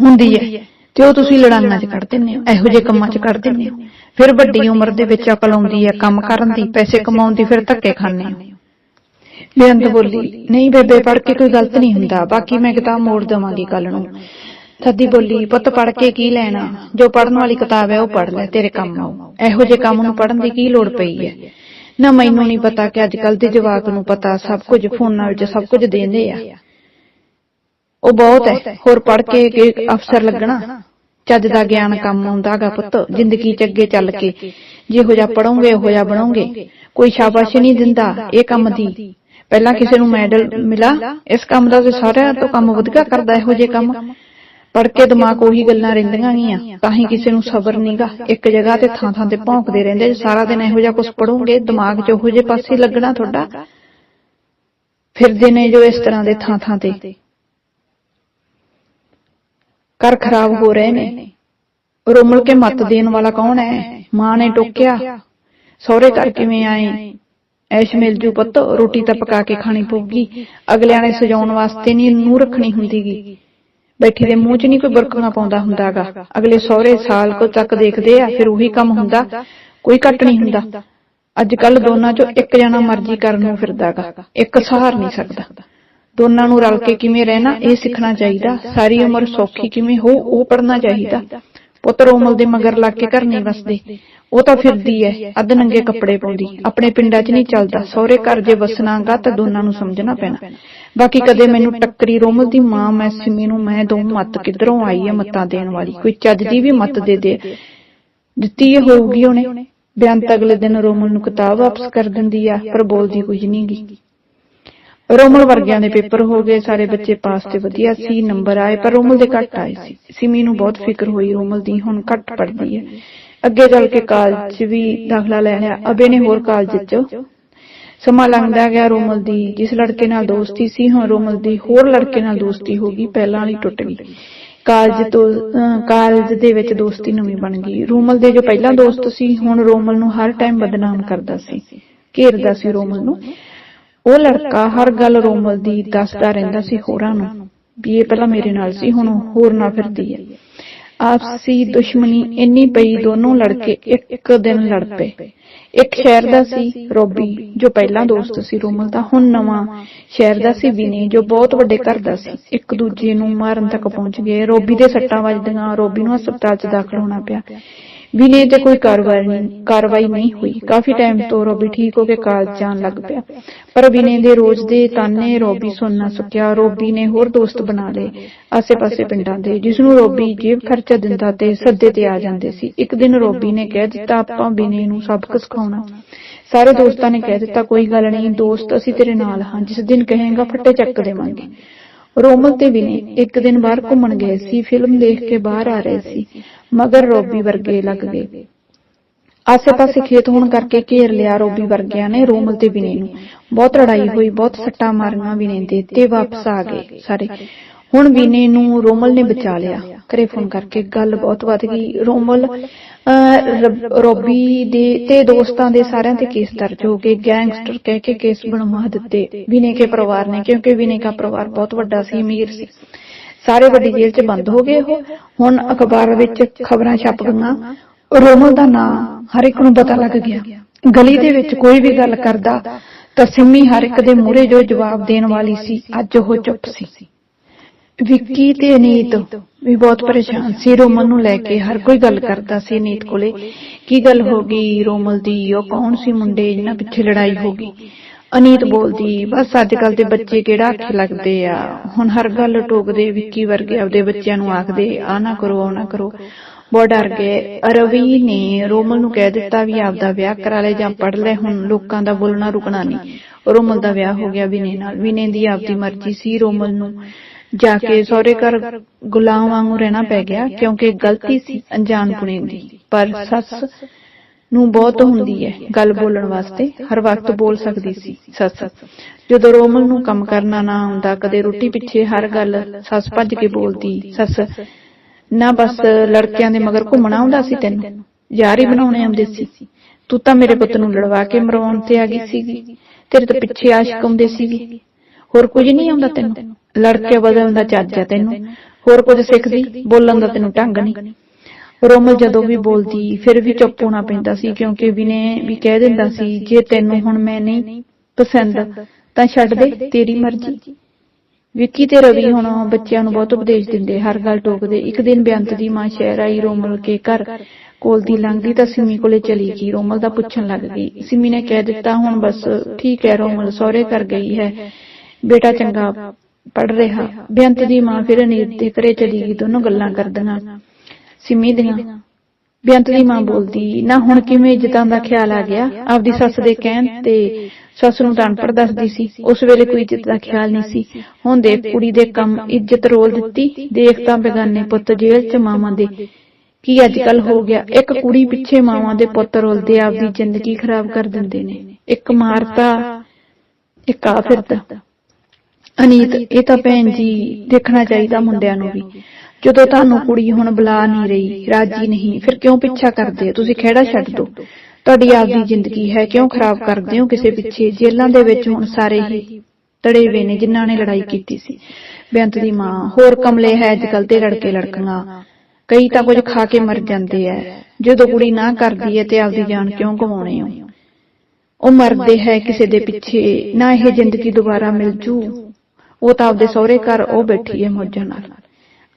ਹੁੰਦੀ ਹੈ। ਤੇ ਉਹ ਤੁਸੀਂ ਲੜਾਈਆਂ 'ਚ ਕੱਢ ਦਿੰਦੇ ਹੋ। ਇਹੋ ਜਿਹੇ ਕੰਮਾਂ 'ਚ ਕੱਢ ਦਿੰਦੇ ਹੋ। ਫਿਰ ਵੱਡੀ ਉਮਰ ਦੇ ਵਿੱਚ ਅਕਲ ਆਉਂਦੀ ਹੈ ਕੰਮ ਕਰਨ ਦੀ ਪੈਸੇ ਕਮਾਉਣ ਦੀ ਫਿਰ ਧੱਕੇ ਹੋ। ਬੇਅੰਤ ਬੋਲੀ। ਨਹੀਂ ਬੇਬੇ ਪੜ ਕੇ ਕੋਈ ਗਲਤ ਨਹੀਂ ਹੁੰਦਾ। ਬਾਕੀ ਮੈਂ ਕਿਤਾਬ ਮੋੜ ਦਵਾਂਗੀ ਕੱਲ ਨੂੰ। ਸੱਦੀ ਬੋਲੀ ਪੁੱਤ ਪੜ ਕੇ ਕੀ ਲੈਣਾ? ਜੋ ਪੜਨ ਵਾਲੀ ਕਿਤਾਬ ਹੈ ਉਹ ਪੜ ਲੈ ਤੇਰੇ ਕੰਮ ਆਉ ਇਹੋ ਜਿਹੇ ਕੰਮ ਨੂੰ ਪੜਨ ਦੀ ਕੀ ਲੋੜ ਪਈ ਹੈ। ਨਾ ਮੈਨੂੰ ਨਹੀਂ ਪਤਾ ਕਿ ਅੱਜ ਕੱਲ ਦੇ ਜਵਾਕ ਨੂੰ ਪਤਾ ਸਭ ਕੁਝ ਫੋਨਾਂ ਵਿੱਚ ਸਭ ਕੁਝ ਦੇਂਦੇ ਆ। ਉਹ ਬਹੁਤ ਹੈ। ਹੋਰ ਪੜ ਕੇ ਕਿ ਅਫਸਰ ਲੱਗਣਾ। ਚੱਜ ਦਾ ਗਿਆਨ ਕੰਮ ਆਉਂਦਾਗਾ ਪੁੱਤ। ਜ਼ਿੰਦਗੀ 'ਚ ਅੱਗੇ ਚੱਲ ਕੇ। ਜਿਹੋ ਜਿਹਾ ਪੜੋਂਗੇ ਉਹੋ ਜਿਹਾ ਬਣੋਗੇ। ਕੋਈ ਸ਼ਾਬਾਸ਼ ਨਹੀਂ ਦਿੰਦਾ ਇਹ ਕੰਮ ਦੀ। ਪਹਿਲਾਂ ਕਿਸੇ ਨੂੰ ਮੈਡਲ ਮਿਲਾ, ਇਸ ਕੰਮ ਦਾ ਤੇ ਸਾਰਿਆਂ ਤੋਂ ਕੰਮ ਵਧੀਆ ਕਰਦਾ ਇਹੋ ਜਿਹੇ ਕੰਮ। ਪੜ ਕੇ ਦਿਮਾਗ ਉਹੀ ਗੱਲਾਂ ਰਹਿੰਦੀਆਂ ਗੀਆਂ ਤਾਂ ਹੀ ਕਿਸੇ ਨੂੰ ਸਬਰ ਨਹੀਂਗਾ ਇੱਕ ਜਗ੍ਹਾ ਤੇ ਥਾਂ ਥਾਂ ਤੇ ਭੌਂਕਦੇ ਰਹਿੰਦੇ। ਸਾਰਾ ਦਿਨ ਇਹੋ ਜਿਹਾ ਕੁਝ ਪੜੋਗੇ ਦਿਮਾਗ 'ਚ ਉਹੋ ਜਿਹੇ ਪਾਸੇ ਲੱਗਣਾ ਤੁਹਾਡਾ। ਫਿਰਦੇ ਨੇ ਜੋ ਇਸ ਤਰ੍ਹਾਂ ਦੇ ਥਾਂ ਥਾਂ ਤੇ ਘਰ ਖਰਾਬ ਹੋ ਰਹੇ ਨੇ। ਰੋਮਲ ਕੇ ਮੱਤ ਦੇਣ ਵਾਲਾ ਕੌਣ ਹੈ? ਮਾਂ ਨੇ ਟੋਕਿਆ, ਸਹੁਰੇ ਘਰ ਕਿਵੇਂ ਆਏ? ਐਸ਼ ਮਿਲ ਜੂ ਪੁੱਤ, ਰੋਟੀ ਤਾਂ ਪਕਾ ਕੇ ਖਾਣੀ ਪਊਗੀ। ਅਗਲਿਆਂ ਨੇ ਸਜਾਉਣ ਵਾਸਤੇ ਨਹੀਂ ਨੂੰ ਰੱਖਣੀ ਹੁੰਦੀਗੀ। ਬੈਠੀ ਦੇ ਮੂੰਹ 'ਚ ਨਹੀਂ ਕੋਈ ਬੁਰਕੀਆਂ ਪਾਉਂਦਾ ਹੁੰਦਾਗਾ। ਅਗਲੇ ਸਹੁਰੇ ਸਾਲ ਕੋ ਤੱਕ ਦੇਖਦੇ ਆ, ਫਿਰ ਉਹੀ ਕੰਮ ਹੁੰਦਾ, ਕੋਈ ਘੱਟ ਨਹੀਂ ਹੁੰਦਾ। ਅੱਜ ਕੱਲ ਦੋਨਾਂ 'ਚੋਂ ਇੱਕ ਜਣਾ ਮਰਜ਼ੀ ਕਰਨ ਨੂੰ ਫਿਰਦਾਗਾ, ਇੱਕ ਸਹਾਰ ਨਹੀਂ ਸਕਦਾ। ਦੋਨਾਂ ਨੂੰ ਰਲ ਕੇ ਕਿਵੇਂ ਰਹਿਣਾ, ਇਹ ਸਿੱਖਣਾ ਚਾਹੀਦਾ। ਸਾਰੀ ਉਮਰ ਸੌਖੀ ਕਿਵੇਂ ਹੋ, ਉਹ ਪੜਨਾ ਚਾਹੀਦਾ। ਪੁੱਤ ਰੋਮਲ ਦੇ ਮਗਰ ਲੱਗ ਕੇ ਘਰ ਨਹੀਂ ਵਸਦੇ। ਉਹ ਤਾਂ ਫਿਰਦੀ ਐ ਅੱਧ ਨੰਗੇ ਕੱਪੜੇ ਪਾਉਂਦੀ। ਆਪਣੇ ਪਿੰਡਾਂ 'ਚ ਨਹੀਂ ਚੱਲਦਾ। ਸਹੁਰੇ ਘਰ ਜੇ ਵਸਣਾਗਾ ਤਾਂ ਦੋਨਾਂ ਨੂੰ ਸਮਝਣਾ ਪੈਣਾ। ਬਾਕੀ ਕਦੇ ਮੈਨੂੰ ਟੱਕਰੀ ਰੋਮਲ ਦੀ ਮਾਂ, ਮੈਂ ਸਿਮੀ ਨੂੰ, ਮੈਂ ਦੋ ਮੱਤ ਕਿੱਧਰੋਂ ਆਈ ਐ ਮੱਤਾਂ ਦੇਣ ਵਾਲੀ। ਕੋਈ ਚੱਜ ਦੀ ਵੀ ਮੱਤ ਦੇ ਦੇ। ਦਿੱਤੀ ਇਹ ਹੋਊਗੀ ਉਹਨੇ। ਬਿਆੰਤ ਅਗਲੇ ਦਿਨ ਰੋਮਲ ਨੂੰ ਕਿਤਾਬ ਵਾਪਸ ਕਰ ਦਿੰਦੀ ਆ, ਪਰ ਬੋਲਦੀ ਕੁਝ ਨਹੀਂ ਗੀ। ਰੋਮਲ ਵਰਗਿਆਂ ਦੇ ਪੇਪਰ ਹੋ ਗਏ, ਸਾਰੇ ਬੱਚੇ ਪਾਸ ਤੇ ਵਧੀਆ ਸੀ, ਨੰਬਰ ਆਏ, ਪਰ ਰੋਮਲ ਦੇ ਘੱਟ ਆਏ ਸੀ। ਸਿਮੀ ਨੂੰ ਬਹੁਤ ਫਿਕਰ ਹੋਈ, ਰੋਮਲ ਦੀ ਹੁਣ ਘੱਟ ਪੜਦੀ ਹੈ। ਅੱਗੇ ਚੱਲ ਕੇ ਕਾਲਜ 'ਚ ਵੀ ਦਾਖਲਾ ਲੈ ਲਿਆ, ਅਬੇ ਨੇ ਹੋਰ ਕਾਲਜ 'ਚ ਸਮਾਂ ਲੰਘਦਾ ਗਿਆ ਰੋਮਲ ਦੀ, ਜਿਸ ਲੜਕੇ ਨਾਲ ਦੋਸਤੀ ਸੀ, ਹੁਣ ਰੋਮਲ ਦੀ ਹੋਰ ਲੜਕੇ ਨਾਲ ਦੋਸਤੀ ਹੋ ਗਈ, ਪਹਿਲਾਂ ਵਾਲੀ ਟੁੱਟ ਗਈ। ਕਾਲਜ ਤੋਂ ਕਾਲਜ ਦੇ ਵਿੱਚ ਦੋਸਤੀ ਨਵੀਂ ਬਣ ਗਈ। ਰੋਮਲ ਦੇ ਜੋ ਪਹਿਲਾਂ ਦੋਸਤ ਸੀ, ਹੁਣ ਰੋਮਲ ਨੂੰ ਹਰ ਟਾਈਮ ਬਦਨਾਮ ਕਰਦਾ ਸੀ, ਘੇਰਦਾ ਸੀ ਰੋਮਲ ਨੂੰ। ਉਹ ਲੜਕਾ ਹਰ ਗੱਲ ਰੋਮਲ ਦੀ ਦੱਸਦਾ ਰਹਿੰਦਾ ਸੀ ਹੋਰਾਂ ਨੂੰ, ਵੀ ਇਹ ਪਹਿਲਾਂ ਮੇਰੇ ਨਾਲ ਸੀ, ਹੁਣ ਹੋਰ ਨਾਲ ਫਿਰਦੀ ਹੈ। ਆਪਸੀ ਦੁਸ਼ਮਣੀ ਇੰਨੀ ਪਈ ਦੋਨੋਂ ਲੜਕੇ ਇੱਕ ਦਿਨ ਲੜ ਪਏ। ਇੱਕ ਸ਼ਹਿਰ ਦਾ ਸੀ ਰੋਬੀ, ਜੋ ਪਹਿਲਾਂ ਦੋਸਤ ਸੀ ਰੋਮਲ ਦਾ, ਹੁਣ ਨਵਾਂ ਸ਼ਹਿਰ ਦਾ ਸੀ ਵਿਨੇ, ਜੋ ਬਹੁਤ ਵੱਡੇ ਘਰ ਦਾ ਸੀ। ਇੱਕ ਦੂਜੇ ਨੂੰ ਮਾਰਨ ਤੱਕ ਪਹੁੰਚ ਗਏ। ਰੋਬੀ ਦੇ ਸੱਟਾਂ ਵੱਜਦੀਆਂ, ਰੋਬੀ ਨੂੰ ਹਸਪਤਾਲ 'ਚ ਦਾਖਲ ਹੋਣਾ ਪਿਆ। ਵਿਨੇ ਤੇ ਕੋਈ ਕਾਰਵਾਈ ਨਹੀਂ ਕਾਰਵਾਈ ਨਹੀਂ ਹੋਈ। ਕਾਫੀ ਟਾਈਮ ਤੋਂ ਰੋਬੀ ਠੀਕ ਹੋ ਕੇ ਕਾਲਜ ਜਾਣ ਲੱਗ ਪਿਆ। ਪਰ ਵਿਨੇ ਦੇ ਰੋਜ਼ ਦੇ ਤਾਨੇ ਰੋਬੀ ਸੁਣ ਨਾ ਸਕਿਆ ਰੋਬੀ ਨੇ ਹੋਰ ਦੋਸਤ ਬਣਾ ਲਏ ਆਸੇ-ਪਾਸੇ ਪਿੰਡਾਂ ਦੇ ਜਿਸ ਨੂੰ ਰੋਬੀ ਜੇਬ ਖਰਚਾ ਦਿੰਦਾ ਤੇ ਸੱਦੇ ਤੇ ਆ ਜਾਂਦੇ ਸੀ। ਇੱਕ ਦਿਨ ਰੋਬੀ ਨੇ ਕਹਿ ਦਿੱਤਾ ਆਪਾਂ ਵਿਨੇ ਨੂੰ ਸਬਕ ਸਿਖਾਉਣਾ। ਸਾਰੇ ਦੋਸਤਾਂ ਨੇ ਕਹਿ ਦਿੱਤਾ ਕੋਈ ਗੱਲ ਨਹੀਂ ਦੋਸਤ ਅਸੀਂ ਤੇਰੇ ਨਾਲ ਹਾਂ ਜਿਸ ਦਿਨ ਕਹੇਗਾ ਫੱਟੇ ਚੱਕ ਦੇਵਾਂਗੇ। ਰੋਮਲ ਤੇ ਵਿਨੇ ਇੱਕ ਦਿਨ ਬਾਹਰ ਘੁੰਮਣ ਗਏ ਸੀ, ਫਿਲਮ ਦੇਖ ਕੇ ਬਾਹਰ ਆ ਰਹੇ ਸੀ, ਮਗਰ ਰੋਬੀ ਵਰਗੇ ਲੱਗ ਗਏ। ਆਸੇ-ਪਾਸੇ ਖੇਤ ਹੋਣ ਕਰਕੇ ਘੇਰ ਲਿਆ ਰੋਬੀ ਵਰਗਿਆਂ ਨੇ ਰੋਮਲ ਤੇ ਵਿਨੇ ਨੂੰ। ਬਹੁਤ ਲੜਾਈ ਹੋਈ, ਬਹੁਤ ਸੱਟਾਂ ਮਾਰੀਆਂ ਵਿਨੇ ਦੇ, ਤੇ ਵਾਪਸ ਆ ਗਏ ਸਾਰੇ। ਹੁਣ ਵਿਨੇ ਨੂੰ ਰੋਮਲ ਨੇ ਬਚਾ ਲਿਆ। ਘਰੇ ਫੋਨ ਕਰਕੇ ਗੱਲ ਬਹੁਤ ਵੱਧ ਗਈ। ਰੋਮਲ ਰੋਬੀ ਦੇ ਤੇ ਦੋਸਤਾਂ ਦੇ ਸਾਰਿਆਂ ਤੇ ਕੇਸ ਦਰਜ ਹੋ ਗਏ। ਗੈਂਗਸਟਰ ਕਹਿ ਕੇ ਕੇਸ ਬਣਵਾ ਦਿੱਤੇ। ਵਿਨੇ ਕੇ ਪਰਿਵਾਰ ਨੇ, ਕਿਉਂਕਿ ਵਿਨੇ ਦਾ ਪਰਿਵਾਰ ਬਹੁਤ ਵੱਡਾ ਸੀ, ਅਮੀਰ ਸੀ। ਸਾਰੇ ਵੱਡੀ ਜੇਲ੍ਹ 'ਚ ਬੰਦ ਹੋ ਗਏ ਉਹ। ਹੁਣ ਅਖਬਾਰ ਵਿੱਚ ਖਬਰਾਂ ਛਪ ਗਈਆਂ। ਰੋਮਲ ਦਾ ਨਾਂ ਹਰ ਇੱਕ ਨੂੰ ਪਤਾ ਲੱਗ ਗਿਆ। ਗਲੀ ਦੇ ਵਿੱਚ ਕੋਈ ਵੀ ਗੱਲ ਕਰਦਾ ਤਾਂ ਸਿੰਮੀ ਹਰ ਇੱਕ ਦੇ ਮੂਹਰੇ ਜੋ ਜਵਾਬ ਦੇਣ ਵਾਲੀ ਸੀ, ਅੱਜ ਉਹ ਚੁੱਪ ਸੀ। ਵਿੱਕੀ ਤੇ ਅਨੀਤ। ਵੀ ਬਹੁਤ ਪਰੇਸ਼ਾਨ ਸੀ। ਰੋਮਲ ਨੂੰ ਲੈ ਕੇ ਹਰ ਕੋਈ ਗੱਲ ਕਰਦਾ ਸੀ ਅਨੀਤ ਕੋਲੇ। ਕੀ ਗੱਲ ਹੋ ਗਈ? ਰੋਮਲ ਦੀ ਉਹ ਕੌਣ ਸੀ ਮੁੰਡੇ ਜਿਨ੍ਹਾਂ ਪਿੱਛੇ ਲੜਾਈ ਹੋ ਗਈ? ਅਨੀਤ ਬੋਲਦੀ, ਬਸ ਅੱਜ ਕੱਲ ਦੇ ਬੱਚੇ ਕਿਹੜਾ ਆਖੇ ਲੱਗਦੇ ਆ? ਹੁਣ ਹਰ ਗੱਲ ਟੋਕਦੇ, ਵਿੱਕੀ ਵਰਗੇ ਆਪਦੇ ਬੱਚਿਆਂ ਨੂੰ ਆਖਦੇ ਆ ਨਾ ਕਰੋ ਉਹ ਨਾ ਕਰੋ। ਬਹੁਤ ਡਰ ਗਏ। ਰਵੀ ਨੇ ਰੋਮਲ ਨੂੰ ਕਹਿ ਦਿੱਤਾ ਵੀ ਆਪਦਾ ਵਿਆਹ ਕਰਾ ਲੈ ਜਾਂ ਪੜ ਲੈ, ਹੁਣ ਲੋਕਾਂ ਦਾ ਬੋਲਣਾ ਰੁਕਣਾ ਨਹੀਂ। ਰੋਮਲ ਦਾ ਵਿਆਹ ਹੋ ਗਿਆ ਵਿਨੇ ਨਾਲ। ਵਿਨੇ ਦੀ ਆਪਦੀ ਮਰਜ਼ੀ ਸੀ ਰੋਮਲ ਨੂੰ। ਜਾ ਕੇ ਸਹੁਰੇ ਘਰ ਗੁਲਾਮ ਵਾਂਗੂ ਰਹਿਣਾ ਪੈ ਗਿਆ ਕਿਉਂਕਿ ਗਲਤੀ ਸੀ ਅਣਜਾਣ ਪੁਣੇ ਦੀ। ਪਰ ਸੱਸ ਨੂੰ ਬਹੁਤ ਹੁੰਦੀ ਹੈ ਗੱਲ ਬੋਲਣ ਵਾਸਤੇ। ਹਰ ਵਕਤ ਬੋਲ ਸਕਦੀ ਸੀ ਸੱਸ। ਜਦੋਂ ਰੋਮਲ ਨੂੰ ਕੰਮ ਕਰਨਾ ਨਾ ਆਉਂਦਾ ਕਦੇ ਰੋਟੀ ਪਿੱਛੇ ਹਰ ਗੱਲ ਸੱਸ ਭੱਜ ਕੇ ਬੋਲਦੀ। ਸੱਸ ਨਾ ਬਸ ਲੜਕਿਆਂ ਦੇ ਮਗਰ ਘੁੰਮਣਾ ਆਉਂਦਾ ਸੀ ਤੈਨੂੰ। ਯਾਰ ਹੀ ਬਣਾਉਣੇ ਆਉਂਦੇ ਸੀ। ਤੂੰ ਤਾਂ ਮੇਰੇ ਪੁੱਤ ਨੂੰ ਲੜਵਾ ਕੇ ਮਰਵਾਉਣ ਤੇ ਆ ਗਈ ਸੀਗੀ। ਤੇਰੇ ਤੋਂ ਪਿੱਛੇ ਆਸ਼ਕ ਆਉਂਦੇ ਸੀਗੇ ਹੋਰ ਕੁਝ ਨਹੀਂ ਆਉਂਦਾ ਤੈਨੂੰ ਲੜਕੇ ਬਦਲਣ ਦਾ ਚੱਜ ਆ ਤੈਨੂੰ। ਹੋਰ ਕੁਝ ਸਿੱਖਦੀ ਬੋਲਣ ਦਾ ਤੈਨੂੰ ਢੰਗ ਨਹੀਂ। ਰੋਮਲ ਜਦੋਂ ਵੀ ਬੋਲਦੀ, ਫਿਰ ਵੀ ਚੁੱਪ ਹੋਣਾ ਪੈਂਦਾ ਸੀ, ਕਿਉਂਕਿ ਵਿਨੇ ਵੀ ਕਹਿ ਦਿੰਦਾ ਸੀ, ਜੇ ਤੈਨੂੰ ਹੁਣ ਮੈਂ ਨਹੀਂ ਪਸੰਦ, ਤਾਂ ਛੱਡ ਦੇ, ਤੇਰੀ ਮਰਜ਼ੀ। ਵਿੱਕੀ ਤੇ ਰਵੀ ਹੁਣ ਬੱਚਿਆਂ ਨੂੰ ਬਹੁਤ ਉਪਦੇਸ਼ ਦਿੰਦੇ, ਹਰ ਗੱਲ ਟੋਕਦੇ। ਇੱਕ ਦਿਨ ਬੇਅੰਤ ਦੀ ਮਾਂ ਸ਼ਹਿਰ ਆਈ, ਰੋਮਲ ਕੇ ਘਰ ਕੋਲ ਦੀ ਲੰਘਦੀ ਤਾਂ ਸਿਮੀ ਕੋਲੇ ਚਲੀ ਗਈ। ਰੋਮਲ ਦਾ ਪੁੱਛਣ ਲੱਗ ਗਈ। ਸਿਮੀ ਨੇ ਕਹਿ ਦਿੱਤਾ, ਹੁਣ ਬਸ ਠੀਕ ਹੈ ਰੋਮਲ, ਸਹੁਰੇ ਕਰ ਗਈ ਹੈ। ਬੇਟਾ ਚੰਗਾ ਪੜ ਰਿਹਾ। ਬੇਅੰਤ ਦੀ ਮਾਂ ਫਿਰ ਅਨੀਤ ਦੇ ਘਰੇ ਚਲੀ ਗਈ ਦੋਨੋਂ ਗੱਲਾਂ ਕਰਦੀਆਂ। ਸਿਮੀ ਦੀਆਂ। ਬੇਅੰਤ ਦੀ ਮਾਂ ਬੋਲਦੀ ਨਾ ਹੁਣ ਕਿਵੇਂ ਇੱਜ਼ਤਾਂ ਦਾ ਖਿਆਲ ਆ ਗਿਆ? ਆਪਦੀ ਸੱਸ ਦੇ ਕਹਿਣ ਤੇ ਸੱਸ ਨੂੰ ਤਾਂ ਅਨਪੜ੍ਹ ਦੱਸਦੀ ਸੀ। ਉਸ ਵੇਲੇ ਕੋਈ ਇੱਜ਼ਤ ਦਾ ਖਿਆਲ ਨਹੀਂ ਸੀ। ਹੁਣ ਦੇਖ ਕੁੜੀ ਦੇ ਕੰਮ ਇੱਜ਼ਤ ਰੋਲ ਦਿੱਤੀ। ਦੇਖ ਤਾਂ ਬੇਗਾਨੇ ਪੁੱਤ ਜੇਲ੍ਹ 'ਚ ਮਾਵਾਂ ਦੇ। ਕੀ ਅੱਜ ਕੱਲ ਹੋ ਗਿਆ? ਇੱਕ ਕੁੜੀ ਪਿੱਛੇ ਮਾਵਾਂ ਦੇ ਪੁੱਤ ਰੋਲਦੇ ਆਪਦੀ ਜ਼ਿੰਦਗੀ ਖਰਾਬ ਕਰ ਦਿੰਦੇ ਨੇ। ਇੱਕ ਮਾਰਤਾ ਇੱਕ ਆ ਫਿਰਦਾ ਅਨੀਤ ਇਹ ਤਾਂ ਭੈਣ ਜੀ ਦੇਖਣਾ ਚਾਹੀਦਾ ਮੁੰਡਿਆਂ ਨੂੰ ਵੀ। ਜਦੋਂ ਤੁਹਾਨੂੰ ਕੁੜੀ ਹੁਣ ਬੁਲਾ ਨਹੀਂ ਰਹੀ ਰਾਜੀ ਨਹੀਂ ਫਿਰ ਕਿਉਂ ਪਿੱਛਾ ਕਰਦੇ ਹੋ? ਤੁਸੀਂ ਖਹਿੜਾ ਛੱਡ ਦਿਓ। ਤੁਹਾਡੀ ਆਪਦੀ ਜ਼ਿੰਦਗੀ ਹੈ ਕਿਉਂ ਖਰਾਬ ਕਰਦੇ ਹੋ? ਕਿਸੇ ਪਿੱਛੇ ਜੇਲ੍ਹਾਂ ਦੇ ਵਿੱਚ ਹੁਣ ਸਾਰੇ ਹੀ ਤੜੇ ਵੇ ਨੇ ਜਿਨ੍ਹਾਂ ਨੇ ਲੜਾਈ ਕੀਤੀ ਸੀ। ਬੇਅੰਤ ਦੀ ਮਾਂ ਹੋਰ ਕਮਲੇ ਹੈ ਅੱਜ ਕੱਲ ਦੇ ਲੜਕੇ ਲੜਕੀਆਂ ਕਈ ਤਾਂ ਕੁਝ ਖਾ ਕੇ ਮਰ ਜਾਂਦੇ ਐ ਜਦੋਂ ਕੁੜੀ ਨਾ ਕਰਦੀ ਐ ਤੇ ਆਪਦੀ ਜਾਨ ਕਿਉਂ ਗਵਾਉਣੇ ਹੋ? ਉਹ ਮਰਦੇ ਹੈ? ਕਿਸੇ ਦੇ ਪਿੱਛੇ ਨਾ ਇਹ ਜ਼ਿੰਦਗੀ ਦੁਬਾਰਾ ਮਿਲ ਜੂ ਉਹ ਤਾਂ ਆਪਦੇ ਸਹੁਰੇ ਘਰ ਉਹ ਬੈਠੀ ਐ ਮੌਜਾਂ ਨਾਲ।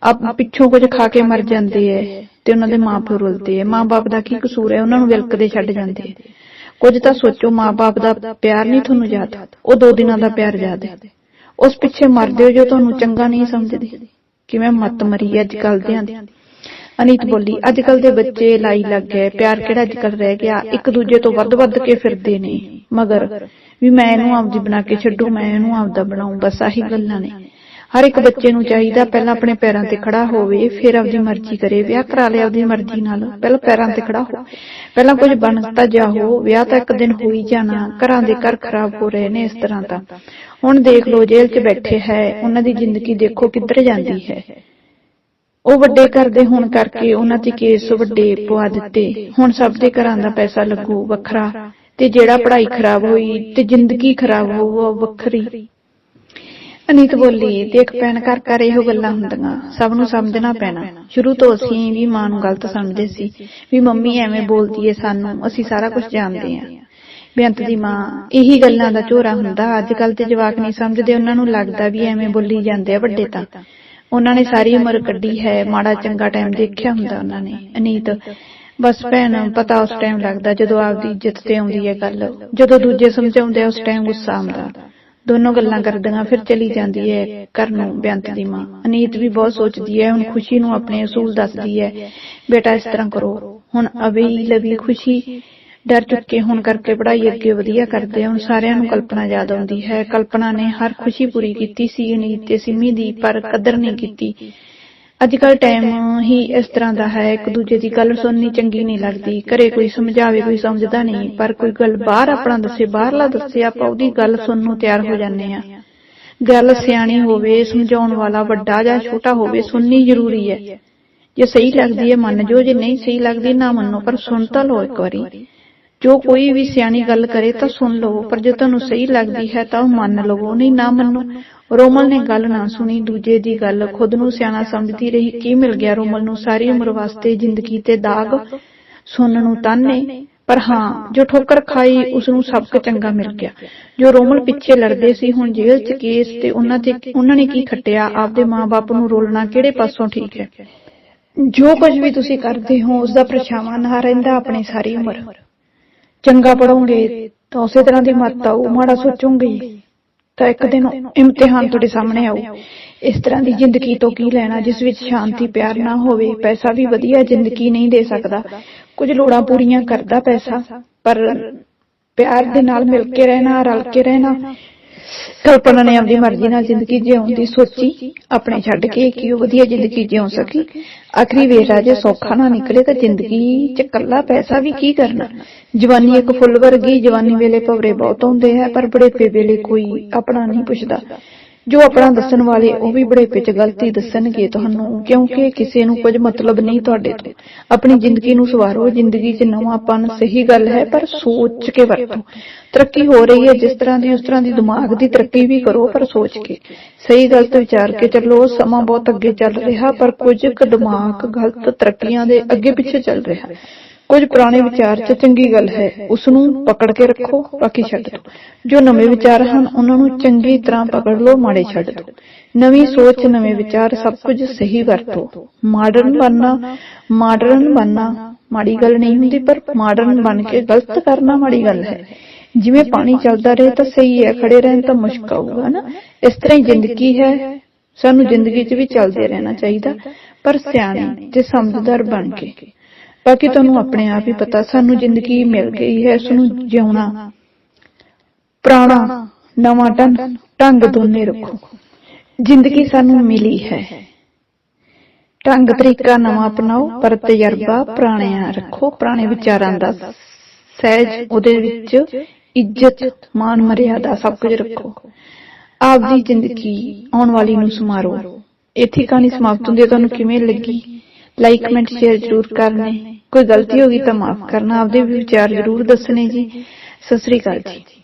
ਆਪ ਪਿੱਛੋਂ ਕੁਝ ਖਾ ਕੇ ਮਰ ਜਾਂਦੇ ਐ ਤੇ ਉਹਨਾਂ ਦੇ ਮਾਪੇ ਰੁਲਦੇ ਐ ਮਾਂ-ਬਾਪ ਦਾ ਕੀ ਕਸੂਰ ਐ ਉਹਨਾਂ ਨੂੰ ਵਿਲਕਦੇ ਛੱਡ ਜਾਂਦੇ ਐ ਕੁਝ ਤਾਂ ਸੋਚੋ ਮਾਂ-ਬਾਪ ਦਾ ਪਿਆਰ ਨਹੀਂ ਤੁਹਾਨੂੰ ਯਾਦ। ਉਹ ਦੋ ਦਿਨਾਂ ਦਾ ਪਿਆਰ ਯਾਦ ਹੈ। ਉਸ ਪਿੱਛੇ ਮਰਦੇ ਹੋ ਜੋ ਤੁਹਾਨੂੰ ਚੰਗਾ ਨਹੀਂ ਸਮਝਦੇ। ਕਿਵੇਂ ਮੱਤ ਮਰੀ ਅੱਜ ਕੱਲ ਦਿਆਂ। ਦੀ ਅਨੀਤ ਬੋਲੀ ਅੱਜ ਕੱਲ ਦੇ ਬੱਚੇ ਲਾਈ ਲੱਗ ਗਏ ਪਿਆਰ ਕਿਹੜਾ ਅੱਜ ਕੱਲ ਰਹਿ ਗਿਆ? ਇੱਕ ਦੂਜੇ ਤੋਂ ਵੱਧ ਵੱਧ ਕੇ ਫਿਰਦੇ ਨੇ ਮਗਰ। ਵੀ ਮੈਂ ਇਹਨੂੰ ਆਪਦੀ ਬਣਾ ਕੇ ਛੱਡੂ, ਮੈਂ ਇਹਨੂੰ ਆਪਦਾ ਬਣਾਉਂ ਬਸ ਆਹੀ ਗੱਲਾਂ ਨੇ। ਹਰ ਇੱਕ ਬੱਚੇ ਨੂੰ ਚਾਹੀਦਾ ਪਹਿਲਾਂ ਆਪਣੇ ਪੈਰਾਂ ਤੇ ਖੜਾ ਹੋਵੇ, ਫਿਰ ਆਪਦੀ ਮਰਜ਼ੀ ਕਰੇ, ਵਿਆਹ ਕਰਾ ਲਿਆ ਆਪਦੀ ਮਰਜ਼ੀ ਨਾਲ, ਪਹਿਲਾਂ ਪੈਰਾਂ ਤੇ ਖੜਾ ਹੋ। ਪਹਿਲਾਂ ਕੁਝ ਬਣਦਾ ਜਾਓ ਵਿਆਹ ਤਾਂ ਇੱਕ ਦਿਨ ਹੋ ਹੀ ਜਾਣਾ, ਘਰਾਂ ਦੇ ਘਰ ਖਰਾਬ ਹੋ ਰਹੇ ਨੇ ਇਸ ਤਰ੍ਹਾਂ ਤਾਂ। ਹੁਣ ਦੇਖ ਲਓ, ਜੇਲ੍ਹ 'ਚ ਬੈਠੇ ਹੈ, ਉਹਨਾਂ ਦੀ ਜ਼ਿੰਦਗੀ ਦੇਖੋ ਕਿੱਧਰ ਜਾਂਦੀ ਹੈ। ਉਹ ਵੱਡੇ ਘਰ ਦੇ ਹੋਣ ਕਰਕੇ ਉਹਨਾਂ ਤੇ ਕੇਸ ਵੱਡੇ ਪਵਾ ਦਿੱਤੇ। ਹੁਣ ਸਭ ਦੇ ਘਰਾਂ ਦਾ ਪੈਸਾ ਲੱਗੂ, ਵੱਖਰਾ। ਤੇ ਜਿਹੜਾ ਪੜ੍ਹਾਈ ਖਰਾਬ ਹੋਈ ਤੇ ਜ਼ਿੰਦਗੀ ਖਰਾਬ ਹੋਊ ਉਹ ਵੱਖਰੀ। ਅਨੀਤ ਬੋਲੀ ਦੇਖ ਪੈਣ ਕਰ ਕਰ ਇਹੋ ਗੱਲਾਂ ਹੁੰਦੀਆਂ। ਸਭ ਨੂੰ ਸਮਝਣਾ ਪੈਣਾ। ਸ਼ੁਰੂ ਤੋਂ ਅਸੀਂ ਵੀ ਮਾਂ ਨੂੰ ਗਲਤ ਸਮਝਦੇ ਸੀ। ਵੀ ਮੰਮੀ ਐਵੇਂ ਬੋਲਦੀ ਏ ਸਾਨੂੰ ਅਸੀਂ ਸਾਰਾ ਕੁਝ ਜਾਣਦੇ ਆਂ। ਬੇਅੰਤ ਦੀ ਮਾਂ ਇਹੀ ਗੱਲਾਂ ਦਾ ਝੋਰਾ ਹੁੰਦਾ। ਅੱਜ ਕੱਲ ਤੇ ਜਵਾਕ ਨਹੀਂ ਸਮਝਦੇ ਉਹਨਾਂ ਨੂੰ ਲੱਗਦਾ ਵੀ ਐਵੇਂ ਬੋਲੀ ਜਾਂਦੇ ਆ ਵੱਡੇ ਤਾਂ। ਉਹਨਾਂ ਨੇ ਸਾਰੀ ਉਮਰ ਕੱਢੀ ਹੈ ਮਾੜਾ ਚੰਗਾ ਟਾਈਮ ਦੇਖਿਆ ਹੁੰਦਾ ਉਹਨਾਂ ਨੇ। ਅਨੀਤ ਬਸ ਭੈਣ, ਪਤਾ ਉਸ ਟਾਈਮ ਲੱਗਦਾ ਜਦੋਂ ਆਪਦੀ ਇੱਜ਼ਤ ਤੇ ਆਉਂਦੀ ਹੈ ਗੱਲ। ਜਦੋਂ ਦੂਜੇ ਸਮਝਾਉਂਦੇ ਉਸ ਟਾਈਮ ਗੁੱਸਾ ਆਉਂਦਾ। ਦੋਨੋਂ ਗੱਲਾਂ ਕਰਦੀਆਂ, ਫਿਰ ਚਲੀ ਜਾਂਦੀ ਹੈ ਘਰ ਨੂੰ ਬੇਅੰਤ ਦੀ ਮਾਂ। ਅਨੀਤ ਵੀ ਬਹੁਤ ਸੋਚਦੀ ਹੈ, ਹੁਣ ਖੁਸ਼ੀ ਨੂੰ ਆਪਣੇ ਅਸੂਲ ਦੱਸਦੀ ਹੈ, ਬੇਟਾ, ਇਸ ਤਰ੍ਹਾਂ ਕਰੋ। ਹੁਣ ਅਵੇ ਲਵੀ ਖੁਸ਼ੀ ਡਰ ਚੁੱਕੇ ਹੋਣ ਕਰਕੇ ਪੜ੍ਹਾਈ ਅੱਗੇ ਵਧੀਆ ਕਰਦੇ ਆ। ਹੁਣ ਸਾਰਿਆਂ ਨੂੰ ਕਲਪਨਾ ਯਾਦ ਆਉਂਦੀ ਹੈ। ਕਲਪਨਾ ਨੇ ਹਰ ਖੁਸ਼ੀ ਪੂਰੀ ਕੀਤੀ ਸੀ ਅਨੀਤ ਤੇ ਸਿੰਮੀ ਦੀ, ਪਰ ਕਦਰ ਨਹੀਂ ਕੀਤੀ। ਅੱਜ ਕੱਲ ਟਾਈਮ ਹੀ ਇਸ ਤਰ੍ਹਾਂ ਦਾ ਹੈ ਇੱਕ ਦੂਜੇ ਦੀ ਗੱਲ ਸੁਣਨੀ ਚੰਗੀ ਨਹੀਂ ਲੱਗਦੀ। ਘਰੇ ਕੋਈ ਸਮਝਾਵੇ ਕੋਈ ਸਮਝਦਾ ਨਹੀਂ ਪਰ ਕੋਈ ਗੱਲ ਬਾਹਰ ਆਪਣਾ ਦੱਸੇ ਬਾਹਰਲਾ ਦੱਸੇ ਆਪਾਂ ਉਹਦੀ ਗੱਲ ਸੁਣਨ ਨੂੰ ਤਿਆਰ ਹੋ ਜਾਂਦੇ ਆ ਗੱਲ ਸਿਆਣੀ ਹੋਵੇ ਸਮਝਾਉਣ ਵਾਲਾ ਵੱਡਾ ਜਾਂ ਛੋਟਾ ਹੋਵੇ ਸੁਣਨੀ ਜ਼ਰੂਰੀ ਹੈ। ਜੇ ਸਹੀ ਲੱਗਦੀ ਹੈ ਮੰਨ ਜੋ ਜੇ ਨਹੀਂ ਸਹੀ ਲੱਗਦੀ ਨਾ ਮੰਨੋ ਪਰ ਸੁਣ ਤਾਂ ਲਓ ਇੱਕ ਵਾਰੀ। ਜੋ ਕੋਈ ਵੀ ਸਿਆਣੀ ਗੱਲ ਕਰੇ ਤਾਂ ਸੁਣ ਲਵੋ ਪਰ ਜੇ ਤੁਹਾਨੂੰ ਸਹੀ ਲੱਗਦੀ ਹੈ ਤਾਂ ਉਹ ਮੰਨ ਲਵੋ ਨਹੀਂ ਨਾ ਮੰਨੋ। ਰੋਮਲ ਨੇ ਗੱਲ ਨਾ ਸੁਣੀ, ਦੂਜੇ ਦੀ ਗੱਲ ਖੁਦ ਨੂੰ ਸਿਆਣਾ ਸਮਝਦੀ ਰਹੀ, ਕੀ ਮਿਲ ਗਿਆ ਰੋਮਲ ਨੂੰ? ਸਾਰੀ ਉਮਰ ਵਾਸਤੇ ਜ਼ਿੰਦਗੀ ਤੇ ਦਾਗ ਸੁਣਨ ਨੂੰ ਤਾਨੇ ਪਰ ਹਾਂ, ਜੋ ਠੋਕਰ ਖਾਈ ਉਸ ਨੂੰ ਸਬਕ ਚੰਗਾ ਮਿਲ ਗਿਆ। ਜੋ ਰੋਮਲ ਪਿੱਛੇ ਲੜਦੇ ਸੀ, ਹੁਣ ਜੇਲ੍ਹ 'ਚ ਕੇਸ ਤੇ ਉਹਨਾਂ ਤੇ ਉਹਨਾਂ ਨੇ ਕੀ ਖੱਟਿਆ? ਆਪਦੇ ਮਾਪੇ ਨੂੰ ਰੋਲਣਾ ਕਿਹੜੇ ਪਾਸੋਂ ਠੀਕ ਹੈ? ਜੋ ਕੁਝ ਵੀ ਤੁਸੀਂ ਕਰਦੇ ਹੋ ਉਸ ਦਾ ਪਰਛਾਵਾਂ ਨਾ ਰਹਿੰਦਾ ਆਪਣੀ ਸਾਰੀ ਉਮਰ। ਚੰਗਾ ਪੜੋਗੇ ਤਾਂ ਉਸੇ ਤਰ੍ਹਾਂ ਦੀ ਮੱਤ ਆਊ, ਮਾੜਾ ਸੋਚੋਗੇ ਤਾਂ ਇੱਕ ਦਿਨ ਇਮਤਿਹਾਨ ਤੁਹਾਡੇ ਸਾਹਮਣੇ ਆਊ। ਇਸ ਤਰ੍ਹਾਂ ਦੀ ਜ਼ਿੰਦਗੀ ਤੋਂ ਕੀ ਲੈਣਾ, ਜਿਸ ਵਿੱਚ ਸ਼ਾਂਤੀ, ਪਿਆਰ ਨਾ ਹੋਵੇ, ਪੈਸਾ ਵੀ ਵਧੀਆ ਜ਼ਿੰਦਗੀ ਨਹੀਂ ਦੇ ਸਕਦਾ। ਕੁਝ ਲੋੜਾਂ ਪੂਰੀਆਂ ਕਰਦਾ ਪੈਸਾ, ਪਰ ਪਿਆਰ ਦੇ ਨਾਲ ਮਿਲ ਕੇ ਰਹਿਣਾ, ਰਲ ਕੇ ਰਹਿਣਾ ਕਲਪਨਾ ਨੇ ਆਪਣੀ ਮਰਜ਼ੀ ਨਾਲ ਜ਼ਿੰਦਗੀ ਜਿਉਣ ਦੀ ਸੋਚੀ, ਆਪਣੇ ਛੱਡ ਕੇ ਕਿ ਉਹ ਵਧੀਆ ਜ਼ਿੰਦਗੀ ਜਿਉ ਸਕੀ। ਆਖਰੀ ਵੇਲਾ ਜੇ ਸੌਖਾ ਨਾ ਨਿਕਲੇ ਤਾਂ ਜ਼ਿੰਦਗੀ 'ਚ ਕੱਲਾ ਪੈਸਾ ਵੀ ਕੀ ਕਰਨਾ? ਜਵਾਨੀ ਇੱਕ ਫੁੱਲ ਵਰਗੀ, ਜਵਾਨੀ ਵੇਲੇ ਭਵਰੇ ਬਹੁਤ ਹੁੰਦੇ ਆ, ਪਰ ਬੁਢੇਪੇ ਵੇਲੇ ਕੋਈ ਆਪਣਾ ਨਹੀਂ ਪੁੱਛਦਾ। ਜੋ ਆਪਣਾ ਦੱਸਣ ਵਾਲੇ ਉਹ ਵੀ ਬੁਢੇਪੇ 'ਚ ਗਲਤੀ ਦੱਸਣਗੇ ਤੁਹਾਨੂੰ, ਕਿਉਂਕਿ ਕਿਸੇ ਨੂੰ ਕੁਝ ਮਤਲਬ ਨਹੀਂ ਤੁਹਾਡੇ ਤੋਂ। ਆਪਣੀ ਜ਼ਿੰਦਗੀ ਨੂੰ ਸਵਾਰੋ, ਜ਼ਿੰਦਗੀ 'ਚ ਨਵਾਂਪਨ ਸਹੀ ਗੱਲ ਹੈ, ਪਰ ਸੋਚ ਕੇ ਵਰਤੋ। ਤਰੱਕੀ ਹੋ ਰਹੀ ਹੈ, ਜਿਸ ਤਰ੍ਹਾਂ ਦੀ, ਉਸ ਤਰ੍ਹਾਂ ਦੀ ਦਿਮਾਗ ਦੀ ਤਰੱਕੀ ਵੀ ਕਰੋ, ਪਰ ਸੋਚ ਕੇ। ਸਹੀ ਗਲਤ ਵਿਚਾਰ ਕੇ ਚੱਲੋ, ਸਮਾਂ ਬਹੁਤ ਅੱਗੇ ਚੱਲ ਰਿਹਾ, ਪਰ ਕੁਝ ਕੁ ਦਿਮਾਗ ਗਲਤ ਤਰੱਕੀਆਂ ਦੇ ਅੱਗੇ ਪਿੱਛੇ ਚੱਲ ਰਿਹਾ। ਕੁਝ ਪੁਰਾਣੇ ਵਿਚਾਰ 'ਚ ਚੰਗੀ ਗੱਲ ਹੈ। ਉਸ ਨੂੰ ਪਕੜ ਕੇ ਰੱਖੋ, ਬਾਕੀ ਛੱਡ ਦਿਓ। ਜੋ ਨਵੇਂ ਵਿਚਾਰ ਹਨ, ਉਹਨਾਂ ਨੂੰ ਚੰਗੀ ਤਰ੍ਹਾਂ ਪਕੜ ਲਓ, ਮਾੜੇ ਛੱਡ ਦਿਓ। ਨਵੀਂ ਸੋਚ, ਨਵੇਂ ਵਿਚਾਰ, ਸਭ ਕੁਝ ਸਹੀ ਵਰਤੋ। ਮਾਡਰਨ ਬਣਨਾ ਮਾਡਰਨ ਬਣਨਾ ਮਾੜੀ ਗੱਲ ਨਹੀਂ ਹੁੰਦੀ, ਪਰ ਮਾਡਰਨ ਬਣ ਕੇ ਗਲਤ ਕਰਨਾ ਮਾੜੀ ਗੱਲ ਹੈ। ਜਿਵੇਂ ਪਾਣੀ ਚੱਲਦਾ ਰਹੇ ਤਾਂ ਸਹੀ ਹੈ ਖੜੇ ਰਹਿਣ ਤਾਂ ਮੁਸ਼ਕ ਆਊਗਾ ਨਾ ਇਸ ਤਰ੍ਹਾਂ ਹੀ ਜ਼ਿੰਦਗੀ ਹੈ। ਸਾਨੂੰ ਜ਼ਿੰਦਗੀ 'ਚ ਵੀ ਚੱਲਦੇ ਰਹਿਣਾ ਚਾਹੀਦਾ, ਪਰ ਸਿਆਣੇ ਤੇ ਸਮਝਦਾਰ ਬਣ ਕੇ। ਬਾਕੀ ਤੁਹਾਨੂੰ ਆਪਣੇ ਆਪ ਹੀ ਪਤਾ ਸਾਨੂੰ ਜ਼ਿੰਦਗੀ ਮਿਲ ਗਈ ਹੈ ਇਸ ਨੂੰ ਜਿਉਣਾ। ਪੁਰਾਣਾ, ਨਵਾਂ ਢੰਗ ਦੋਨੇ ਰੱਖੋ। ਜ਼ਿੰਦਗੀ ਸਾਨੂੰ ਮਿਲੀ ਹੈ। ਢੰਗ ਤਰੀਕਾ ਨਵਾਂ ਅਪਣਾਓ, ਪਰ ਤਜਰਬਾ ਪੁਰਾਣਿਆਂ ਰੱਖੋ। ਪੁਰਾਣੇ ਵਿਚਾਰਾਂ ਦਾ ਸਹਿਜ, ਉਹਦੇ ਵਿੱਚ ਇੱਜ਼ਤ ਮਾਨ ਮਰਿਆਦਾ ਸਭ ਕੁਝ ਰੱਖੋ। ਆਪਦੀ ਜ਼ਿੰਦਗੀ ਆਉਣ ਵਾਲੀ ਨੂੰ ਸਮਾਰੋ। ਇੱਥੇ ਕਹਾਣੀ ਸਮਾਪਤ ਹੁੰਦੀ ਹੈ। ਤੁਹਾਨੂੰ ਕਿਵੇਂ ਲੱਗੀ? ਲਾਈਕ ਕਮੈਂਟ ਸ਼ੇਅਰ ਜ਼ਰੂਰ ਕਰਨੇ। ਕੋਈ ਗਲਤੀ ਹੋ ਗਈ ਤਾਂ ਮਾਫ ਕਰਨਾ ਆਪਦੇ ਵੀ ਵਿਚਾਰ ਜ਼ਰੂਰ ਦੱਸਣੇ ਜੀ। ਸਤਿ ਸ੍ਰੀ ਅਕਾਲ ਜੀ।